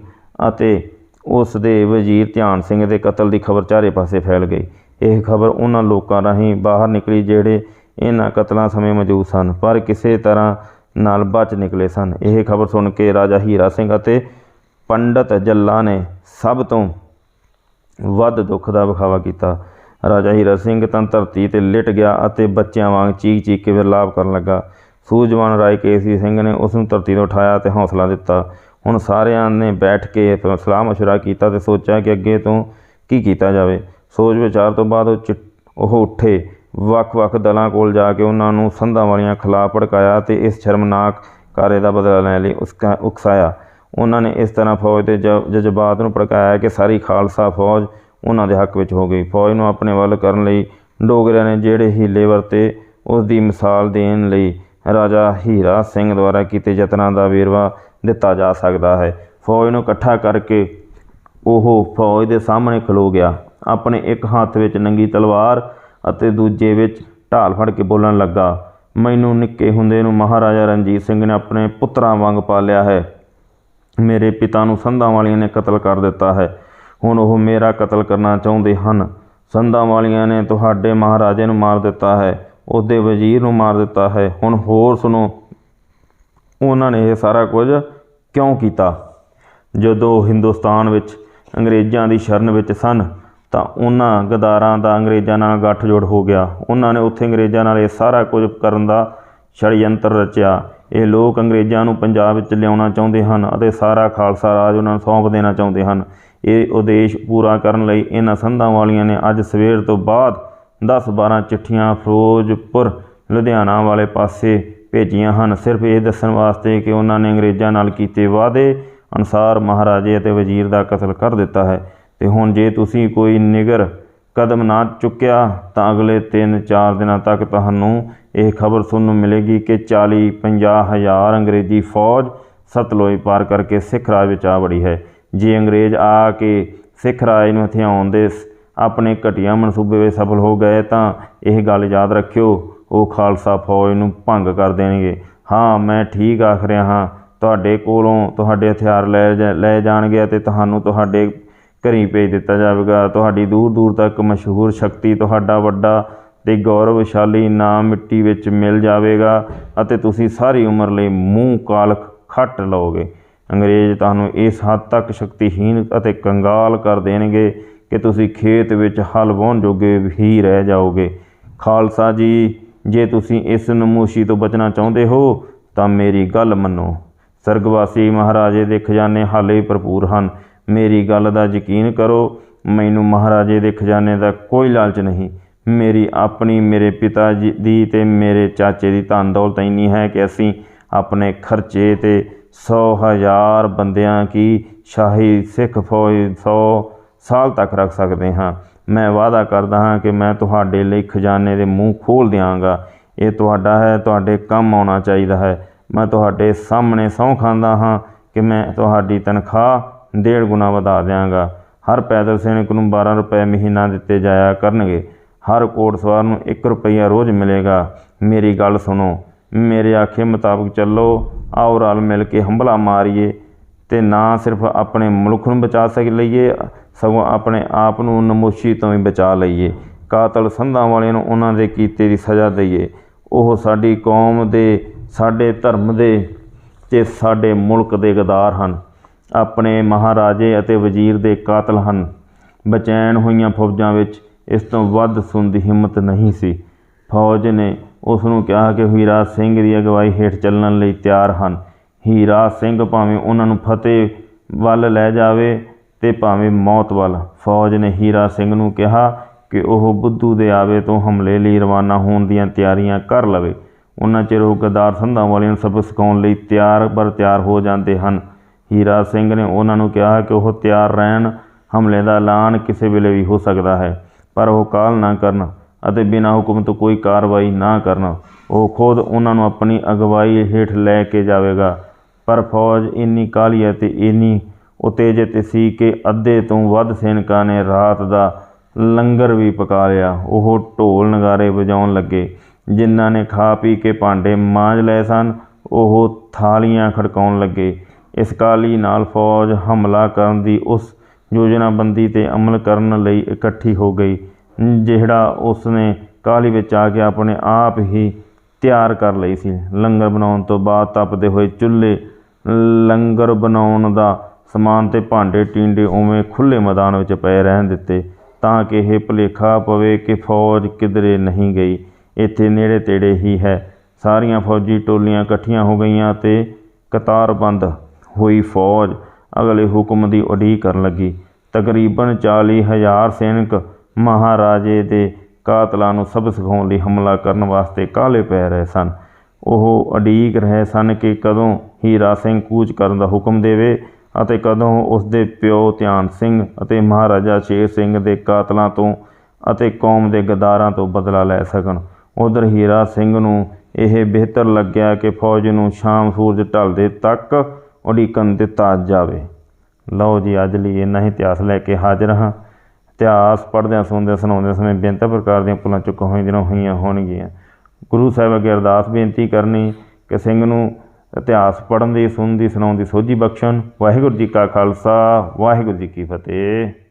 ਅਤੇ ਉਸ ਦੇ ਵਜ਼ੀਰ ਧਿਆਨ ਸਿੰਘ ਦੇ ਕਤਲ ਦੀ ਖਬਰ ਚਾਰੇ ਪਾਸੇ ਫੈਲ ਗਈ। ਇਹ ਖਬਰ ਉਹਨਾਂ ਲੋਕਾਂ ਰਾਹੀਂ ਬਾਹਰ ਨਿਕਲੀ ਜਿਹੜੇ ਇਹਨਾਂ ਕਤਲਾਂ ਸਮੇਂ ਮੌਜੂਦ ਸਨ, ਪਰ ਕਿਸੇ ਤਰ੍ਹਾਂ ਨਾਲ ਬਚ ਨਿਕਲੇ ਸਨ। ਇਹ ਖਬਰ ਸੁਣ ਕੇ ਰਾਜਾ ਹੀਰਾ ਸਿੰਘ ਅਤੇ ਪੰਡਤ ਜੱਲਾ ਨੇ ਸਭ ਤੋਂ ਵੱਧ ਦੁੱਖ ਦਾ ਵਿਖਾਵਾ ਕੀਤਾ। ਰਾਜਾ ਹੀਰਾ ਸਿੰਘ ਤਾਂ ਧਰਤੀ ਤੇ ਲਿਟ ਗਿਆ ਅਤੇ ਬੱਚਿਆਂ ਵਾਂਗ ਚੀਕ ਚੀਕ ਕੇ ਵਿਰਲਾਪ ਕਰਨ ਲੱਗਾ। ਸੂਝਵਾਨ ਰਾਏ ਕੇਸੀ ਸਿੰਘ ਨੇ ਉਸ ਨੂੰ ਧਰਤੀ ਤੋਂ ਉਠਾਇਆ ਤੇ ਹੌਸਲਾ ਦਿੱਤਾ। ਹੁਣ ਸਾਰਿਆਂ ਨੇ ਬੈਠ ਕੇ ਸਲਾਹ ਮਸ਼ਵਰਾ ਕੀਤਾ ਤੇ ਸੋਚਿਆ ਕਿ ਅੱਗੇ ਤੋਂ ਕੀ ਕੀਤਾ ਜਾਵੇ। ਸੋਚ ਵਿਚਾਰ ਤੋਂ ਬਾਅਦ ਉਹ ਚਿ- ਉਹ ਉੱਠੇ। ਵੱਖ-ਵੱਖ ਦਲਾਂ ਕੋਲ ਜਾ ਕੇ ਉਹਨਾਂ ਨੂੰ ਸੰਧਾਂ ਵਾਲੀਆਂ ਖਿਲਾਫ ਭੜਕਾਇਆ ਤੇ ਇਸ ਸ਼ਰਮਨਾਕ ਕਾਰੇ ਦਾ ਬਦਲਾ ਲੈਣ ਲਈ ਉਸਕਾ ਉਕਸਾਇਆ। ਉਹਨਾਂ ਨੇ ਇਸ ਤਰ੍ਹਾਂ ਫੌਜ ਦੇ ਜ- ਜਜ਼ਬਾਤ ਨੂੰ ਭੜਕਾਇਆ ਕਿ ਸਾਰੀ ਖਾਲਸਾ ਫੌਜ ਉਹਨਾਂ ਦੇ ਹੱਕ ਵਿੱਚ ਹੋ ਗਈ। ਫੌਜ ਨੂੰ ਆਪਣੇ ਵੱਲ ਕਰਨ ਲਈ ਡੋਗਰਿਆਂ ਨੇ ਜਿਹੜੇ ਹੀਲੇ ਵਰਤੇ ਉਸ ਦੀ ਮਿਸਾਲ ਦੇਣ ਲਈ ਰਾਜਾ ਹੀਰਾ ਸਿੰਘ ਦੁਆਰਾ ਕੀਤੇ ਯਤਨਾਂ ਦਾ ਵੇਰਵਾ ਦਿੱਤਾ ਜਾ ਸਕਦਾ ਹੈ। ਫੌਜ ਨੂੰ ਇਕੱਠਾ ਕਰਕੇ ਉਹ ਫੌਜ ਦੇ ਸਾਹਮਣੇ ਖਲੋ ਗਿਆ। ਆਪਣੇ ਇੱਕ ਹੱਥ ਵਿੱਚ ਨੰਗੀ ਤਲਵਾਰ ਅਤੇ ਦੂਜੇ ਵਿੱਚ ਢਾਲ ਫੜ ਕੇ ਬੋਲਣ ਲੱਗਾ, ਮੈਨੂੰ ਨਿੱਕੇ ਹੁੰਦੇ ਨੂੰ ਮਹਾਰਾਜਾ ਰਣਜੀਤ ਸਿੰਘ ਨੇ ਆਪਣੇ ਪੁੱਤਰਾਂ ਵਾਂਗ ਪਾਲਿਆ ਹੈ। ਮੇਰੇ ਪਿਤਾ ਨੂੰ ਸੰਧਾਂ ਵਾਲੀਆਂ ਨੇ ਕਤਲ ਕਰ ਦਿੱਤਾ ਹੈ। ਹੁਣ ਉਹ ਮੇਰਾ ਕਤਲ ਕਰਨਾ ਚਾਹੁੰਦੇ ਹਨ। ਸੰਧਾਂ ਵਾਲੀਆਂ ਨੇ ਤੁਹਾਡੇ ਮਹਾਰਾਜੇ ਨੂੰ ਮਾਰ ਦਿੱਤਾ ਹੈ, ਉਹਦੇ ਵਜ਼ੀਰ ਨੂੰ ਮਾਰ ਦਿੱਤਾ ਹੈ। ਹੁਣ ਹੋਰ ਸੁਣੋ। ਉਹਨਾਂ ਨੇ ਇਹ ਸਾਰਾ ਕੁਝ ਕਿਉਂ ਕੀਤਾ? ਜਦੋਂ ਹਿੰਦੁਸਤਾਨ ਵਿੱਚ ਅੰਗਰੇਜ਼ਾਂ ਦੀ ਸ਼ਰਨ ਵਿੱਚ ਸਨ ਤਾਂ ਉਹਨਾਂ ਗਦਾਰਾਂ ਦਾ ਅੰਗਰੇਜ਼ਾਂ ਨਾਲ ਗੱਠਜੋੜ ਹੋ ਗਿਆ। ਉਹਨਾਂ ਨੇ ਉੱਥੇ ਅੰਗਰੇਜ਼ਾਂ ਨਾਲ ਇਹ ਸਾਰਾ ਕੁਝ ਕਰਨ ਦਾ ਛੜਯੰਤਰ ਰਚਿਆ। ਇਹ ਲੋਕ ਅੰਗਰੇਜ਼ਾਂ ਨੂੰ ਪੰਜਾਬ ਵਿੱਚ ਲਿਆਉਣਾ ਚਾਹੁੰਦੇ ਹਨ ਅਤੇ ਸਾਰਾ ਖਾਲਸਾ ਰਾਜ ਉਹਨਾਂ ਨੂੰ ਸੌਂਪ ਦੇਣਾ ਚਾਹੁੰਦੇ ਹਨ। ਇਹ ਉਦੇਸ਼ ਪੂਰਾ ਕਰਨ ਲਈ ਇਹਨਾਂ ਸੰਧਾਂ ਵਾਲੀਆਂ ਨੇ ਅੱਜ ਸਵੇਰ ਤੋਂ ਬਾਅਦ 10-12 ਚਿੱਠੀਆਂ ਫਿਰੋਜ਼ਪੁਰ, ਲੁਧਿਆਣਾ ਵਾਲੇ ਪਾਸੇ ਭੇਜੀਆਂ ਹਨ। ਸਿਰਫ ਇਹ ਦੱਸਣ ਵਾਸਤੇ ਕਿ ਉਹਨਾਂ ਨੇ ਅੰਗਰੇਜ਼ਾਂ ਨਾਲ ਕੀਤੇ ਵਾਅਦੇ ਅਨੁਸਾਰ ਮਹਾਰਾਜੇ ਅਤੇ ਵਜ਼ੀਰ ਦਾ ਕਤਲ ਕਰ ਦਿੱਤਾ ਹੈ। ਤੇ ਹੁਣ ਜੇ ਤੁਸੀਂ ਕੋਈ ਨਿਗਰ ਕਦਮ ਨਾ ਚੁੱਕਿਆ ਤਾਂ ਅਗਲੇ 3-4 ਦਿਨਾਂ ਤੱਕ ਤੁਹਾਨੂੰ ਇਹ ਖਬਰ ਸੁਣਨ ਨੂੰ ਮਿਲੇਗੀ ਕਿ 40-50 ਹਜ਼ਾਰ ਅੰਗਰੇਜ਼ੀ ਫੌਜ ਸਤਲੁਜ ਪਾਰ ਕਰਕੇ ਸਿੱਖ ਰਾਜ ਵਿੱਚ ਆ ਵੜੀ ਹੈ। ਜੇ ਅੰਗਰੇਜ਼ ਆ ਕੇ ਸਿੱਖ ਰਾਜ ਨੂੰ ਹਥਿਆਉਣ ਦੇ ਸ- ਆਪਣੇ ਘਟੀਆ ਮਨਸੂਬੇ ਵਿੱਚ ਸਫਲ ਹੋ ਗਏ ਤਾਂ ਇਹ ਗੱਲ ਯਾਦ ਰੱਖਿਓ, ਉਹ ਖਾਲਸਾ ਫੌਜ ਨੂੰ ਭੰਗ ਕਰ ਦੇਣਗੇ। ਹਾਂ, ਮੈਂ ਠੀਕ ਆਖ ਰਿਹਾ ਹਾਂ, ਤੁਹਾਡੇ ਕੋਲੋਂ ਤੁਹਾਡੇ ਹਥਿਆਰ ਲੈ ਜਾ- ਲੈ ਜਾਣਗੇ ਅਤੇ ਤੁਹਾਨੂੰ ਤੁਹਾਡੇ ਘਰੀਂ ਭੇਜ ਦਿੱਤਾ ਜਾਵੇਗਾ। ਤੁਹਾਡੀ ਦੂਰ ਦੂਰ ਤੱਕ ਮਸ਼ਹੂਰ ਸ਼ਕਤੀ ਤੁਹਾਡਾ ਵੱਡਾ ਤੇ ਗੌਰਵਸ਼ਾਲੀ ਨਾਮ ਮਿੱਟੀ ਵਿੱਚ ਮਿਲ ਜਾਵੇਗਾ ਅਤੇ ਤੁਸੀਂ ਸਾਰੀ ਉਮਰ ਲਈ ਮੂੰਹ ਕਾਲ ਖੱਟ ਲਓਗੇ। ਅੰਗਰੇਜ਼ ਤੁਹਾਨੂੰ ਇਸ ਹੱਦ ਤੱਕ ਸ਼ਕਤੀਹੀਨ ਅਤੇ ਕੰਗਾਲ ਕਰ ਦੇਣਗੇ ਕਿ ਤੁਸੀਂ ਖੇਤ ਵਿੱਚ ਹਲ ਵਾਹੁਣ ਜੋਗੇ ਹੀ ਰਹਿ ਜਾਓਗੇ। ਖਾਲਸਾ ਜੀ, ਜੇ ਤੁਸੀਂ ਇਸ ਨਮੂਸ਼ੀ ਤੋਂ ਬਚਣਾ ਚਾਹੁੰਦੇ ਹੋ, ਤਾਂ ਮੇਰੀ ਗੱਲ ਮੰਨੋ। ਸਰਗਵਾਸੀ ਮਹਾਰਾਜੇ ਦੇ ਖਜ਼ਾਨੇ ਹਾਲੇ ਵੀ ਭਰਪੂਰ ਹਨ। ਮੇਰੀ ਗੱਲ ਦਾ ਯਕੀਨ ਕਰੋ, ਮੈਨੂੰ ਮਹਾਰਾਜੇ ਦੇ ਖਜ਼ਾਨੇ ਦਾ ਕੋਈ ਲਾਲਚ ਨਹੀਂ। ਮੇਰੀ ਆਪਣੀ, ਮੇਰੇ ਪਿਤਾ ਜੀ ਦੀ ਤੇ ਮੇਰੇ ਚਾਚੇ ਦੀ ਧਨ ਦੌਲਤ ਇੰਨੀ ਹੈ ਕਿ ਅਸੀਂ ਆਪਣੇ ਖਰਚੇ ਤੇ 100 ਹਜ਼ਾਰ ਬੰਦਿਆਂ ਕੀ ਸ਼ਾਹੀ ਸਿੱਖ ਫੌਜ 100 ਸਾਲ ਤੱਕ ਰੱਖ ਸਕਦੇ ਹਾਂ। ਮੈਂ ਵਾਅਦਾ ਕਰਦਾ ਹਾਂ ਕਿ ਮੈਂ ਤੁਹਾਡੇ ਲਈ ਖਜ਼ਾਨੇ ਦੇ ਮੂੰਹ ਖੋਲ ਦਿਆਂਗਾ। ਇਹ ਤੁਹਾਡਾ ਹੈ, ਤੁਹਾਡੇ ਕੰਮ ਆਉਣਾ ਚਾਹੀਦਾ ਹੈ। ਮੈਂ ਤੁਹਾਡੇ ਸਾਹਮਣੇ ਸਹੁੰ ਖਾਂਦਾ ਹਾਂ ਕਿ ਮੈਂ ਤੁਹਾਡੀ ਤਨਖਾਹ ਡੇਢ ਗੁਣਾ ਵਧਾ ਦਿਆਂਗਾ। ਹਰ ਪੈਦਲ ਸੈਨਿਕ ਨੂੰ 12 ਰੁਪਏ ਮਹੀਨਾ ਦਿੱਤੇ ਜਾਇਆ ਕਰਨਗੇ। ਹਰ ਕੋਟ ਸਵਾਰ ਨੂੰ 1 ਰੁਪਈਆ ਰੋਜ਼ ਮਿਲੇਗਾ। ਮੇਰੀ ਗੱਲ ਸੁਣੋ। ਮੇਰੇ ਆਖੇ ਮੁਤਾਬਕ ਚੱਲੋ। ਆਓ ਰਲ ਮਿਲ ਕੇ ਹੰਭਲਾ ਮਾਰੀਏ। ਤੇ ਨਾ ਸਿਰਫ ਆਪਣੇ ਮੁਲਕ ਨੂੰ ਬਚਾ ਸਕ ਲਈਏ, ਸਗੋਂ ਆਪਣੇ ਆਪ ਨੂੰ ਨਮੋਸ਼ੀ ਤੋਂ ਵੀ ਬਚਾ ਲਈਏ। ਕਾਤਲ ਸੰਧਾਂ ਵਾਲਿਆਂ ਨੂੰ ਉਹਨਾਂ ਦੇ ਕੀਤੇ ਦੀ ਸਜ਼ਾ ਦਈਏ। ਉਹ ਸਾਡੀ ਕੌਮ ਦੇ, ਸਾਡੇ ਧਰਮ ਦੇ ਤੇ ਸਾਡੇ ਮੁਲਕ ਦੇ ਗਦਾਰ ਹਨ। ਆਪਣੇ ਮਹਾਰਾਜੇ ਅਤੇ ਵਜ਼ੀਰ ਦੇ ਕਾਤਲ ਹਨ। ਬਚੈਨ ਹੋਈਆਂ ਫੌਜਾਂ ਵਿੱਚ ਇਸ ਤੋਂ ਵੱਧ ਸੁਣ ਦੀ ਹਿੰਮਤ ਨਹੀਂ ਸੀ। ਫੌਜ ਨੇ ਉਸ ਨੂੰ ਕਿਹਾ ਕਿ ਹੀਰਾ ਸਿੰਘ ਦੀ ਅਗਵਾਈ ਹੇਠ ਚੱਲਣ ਲਈ ਤਿਆਰ ਹਨ। ਹੀਰਾ ਸਿੰਘ ਭਾਵੇਂ ਉਹਨਾਂ ਨੂੰ ਫਤਿਹ ਵੱਲ ਲੈ ਜਾਵੇ ਤੇ ਭਾਵੇਂ ਮੌਤ ਵੱਲ। ਫੌਜ ਨੇ ਹੀਰਾ ਸਿੰਘ ਨੂੰ ਕਿਹਾ ਕਿ ਉਹ ਬੁੱਧੂ ਦੇ ਆਵੇ ਤੋਂ ਹਮਲੇ ਲਈ ਰਵਾਨਾ ਹੋਣ ਦੀਆਂ ਤਿਆਰੀਆਂ ਕਰ ਲਵੇ। ਉਹਨਾਂ ਚਿਰ ਉਹ ਗਦਾਰ ਸੰਧਾਂ ਵਾਲਿਆਂ ਨੂੰ ਸਬਕ ਸਿਖਾਉਣ ਲਈ ਤਿਆਰ ਬਰ ਤਿਆਰ ਹੋ ਜਾਂਦੇ ਹਨ। ਹੀਰਾ ਸਿੰਘ ਨੇ ਉਹਨਾਂ ਨੂੰ ਕਿਹਾ ਕਿ ਉਹ ਤਿਆਰ ਰਹਿਣ, ਹਮਲੇ ਦਾ ਐਲਾਨ ਕਿਸੇ ਵੇਲੇ ਵੀ ਹੋ ਸਕਦਾ ਹੈ, ਪਰ ਉਹ ਕਾਲ ਨਾ ਕਰਨ ਅਤੇ ਬਿਨਾਂ ਹੁਕਮ ਤੋਂ ਕੋਈ ਕਾਰਵਾਈ ਨਾ ਕਰਨ। ਉਹ ਖੁਦ ਉਹਨਾਂ ਨੂੰ ਆਪਣੀ ਅਗਵਾਈ ਹੇਠ ਲੈ ਕੇ ਜਾਵੇਗਾ। ਪਰ ਫੌਜ ਇੰਨੀ ਕਾਹਲੀ ਅਤੇ ਇੰਨੀ ਉਤੇਜਿਤ ਸੀ ਕਿ ਅੱਧੇ ਤੋਂ ਵੱਧ ਸੈਨਿਕਾਂ ਨੇ ਰਾਤ ਦਾ ਲੰਗਰ ਵੀ ਪਕਾ ਲਿਆ। ਉਹ ਢੋਲ ਨਗਾਰੇ ਵਜਾਉਣ ਲੱਗੇ। ਜਿਨ੍ਹਾਂ ਨੇ ਖਾ ਪੀ ਕੇ ਭਾਂਡੇ ਮਾਂਜ ਲਏ ਸਨ, ਉਹ ਥਾਲੀਆਂ ਖੜਕਾਉਣ ਲੱਗੇ। ਇਸ ਕਾਹਲੀ ਨਾਲ ਫੌਜ ਹਮਲਾ ਕਰਨ ਦੀ ਉਸ ਯੋਜਨਾਬੰਦੀ ਤੇ ਅਮਲ ਕਰਨ ਲਈ ਇਕੱਠੀ ਹੋ ਗਈ, ਜਿਹੜਾ ਉਸਨੇ ਕਾਹਲੀ ਵਿੱਚ ਆ ਕੇ ਆਪਣੇ ਆਪ ਹੀ ਤਿਆਰ ਕਰ ਲਈ ਸੀ। ਲੰਗਰ ਬਣਾਉਣ ਤੋਂ ਬਾਅਦ ਤਪਦੇ ਹੋਏ ਚੁੱਲ੍ਹੇ, ਲੰਗਰ ਬਣਾਉਣ ਦਾ ਸਮਾਨ ਤੇ ਭਾਂਡੇ ਟਿੰਡੇ ਉਵੇਂ ਖੁੱਲੇ ਮੈਦਾਨ ਵਿੱਚ ਪਏ ਰਹਿਣ ਦਿੱਤੇ, ਤਾਂ ਕਿ ਇਹ ਭੁਲੇਖਾ ਪਵੇ ਕਿ ਫੌਜ ਕਿਧਰੇ ਨਹੀਂ ਗਈ। ਇੱਥੇ ਨੇੜੇ ਤੇੜੇ ਹੀ ਹੈ। ਸਾਰੀਆਂ ਫੌਜੀ ਟੋਲੀਆਂ ਇਕੱਠੀਆਂ ਹੋ ਗਈਆਂ ਤੇ ਕਤਾਰਬੰਦ ਹੋਈ ਫੌਜ। ਅਗਲੇ ਹੁਕਮ ਦੀ ਉਡੀਕ ਕਰਨ ਲੱਗੀ। ਤਕਰੀਬਨ 40 ਹਜ਼ਾਰ ਸੈਨਿਕ ਮਹਾਰਾਜੇ ਦੇ ਕਾਤਲਾਂ ਨੂੰ ਸਬਕ ਸਿਖਾਉਣ ਲਈ ਹਮਲਾ ਕਰਨ ਵਾਸਤੇ ਕਾਹਲੇ ਪੈ ਰਹੇ ਸਨ। ਉਹ ਉਡੀਕ ਰਹੇ ਸਨ ਕਿ ਕਦੋਂ ਹੀਰਾ ਸਿੰਘ ਕੂਚ ਕਰਨ ਦਾ ਹੁਕਮ ਦੇਵੇ ਅਤੇ ਕਦੋਂ ਉਸ ਦੇ ਪਿਓ ਧਿਆਨ ਸਿੰਘ ਅਤੇ ਮਹਾਰਾਜਾ ਸ਼ੇਰ ਸਿੰਘ ਦੇ ਕਾਤਲਾਂ ਤੋਂ ਅਤੇ ਕੌਮ ਦੇ ਗਦਾਰਾਂ ਤੋਂ ਬਦਲਾ ਲੈ ਸਕਣ। ਉਧਰ ਹੀਰਾ ਸਿੰਘ ਨੂੰ ਇਹ ਬਿਹਤਰ ਲੱਗਿਆ ਕਿ ਫੌਜ ਨੂੰ ਸ਼ਾਮ ਸੂਰਜ ਢਲਦੇ ਤੱਕ ਉਡੀਕਣ ਦਿੱਤਾ ਜਾਵੇ। ਲਓ ਜੀ, ਅੱਜ ਲਈ ਇੰਨਾ ਹੀ ਇਤਿਹਾਸ ਲੈ ਕੇ ਹਾਜ਼ਰ ਹਾਂ। ਇਤਿਹਾਸ ਪੜ੍ਹਦਿਆਂ, ਸੁਣਦਿਆਂ, ਸੁਣਾਉਂਦਿਆਂ ਸਮੇਂ ਬੇਨਤੀ ਪ੍ਰਕਾਰ ਦੀਆਂ ਭੁੱਲਾਂ ਚੁੱਕਾਂ ਹੋਈਆਂ ਹੋਈਆਂ ਹੋਣਗੀਆਂ। ਗੁਰੂ ਸਾਹਿਬ ਅੱਗੇ ਅਰਦਾਸ ਬੇਨਤੀ ਕਰਨੀ ਕਿ ਸਿੰਘ ਨੂੰ ਇਤਿਹਾਸ ਪੜ੍ਹਨ ਦੀ, ਸੁਣਨ ਦੀ, ਸੁਣਾਉਣ ਦੀ ਸੋਝੀ ਬਖਸ਼ਣ। ਵਾਹਿਗੁਰੂ ਜੀ ਕਾ ਖਾਲਸਾ, ਵਾਹਿਗੁਰੂ ਜੀ ਕੀ ਫਤਿਹ।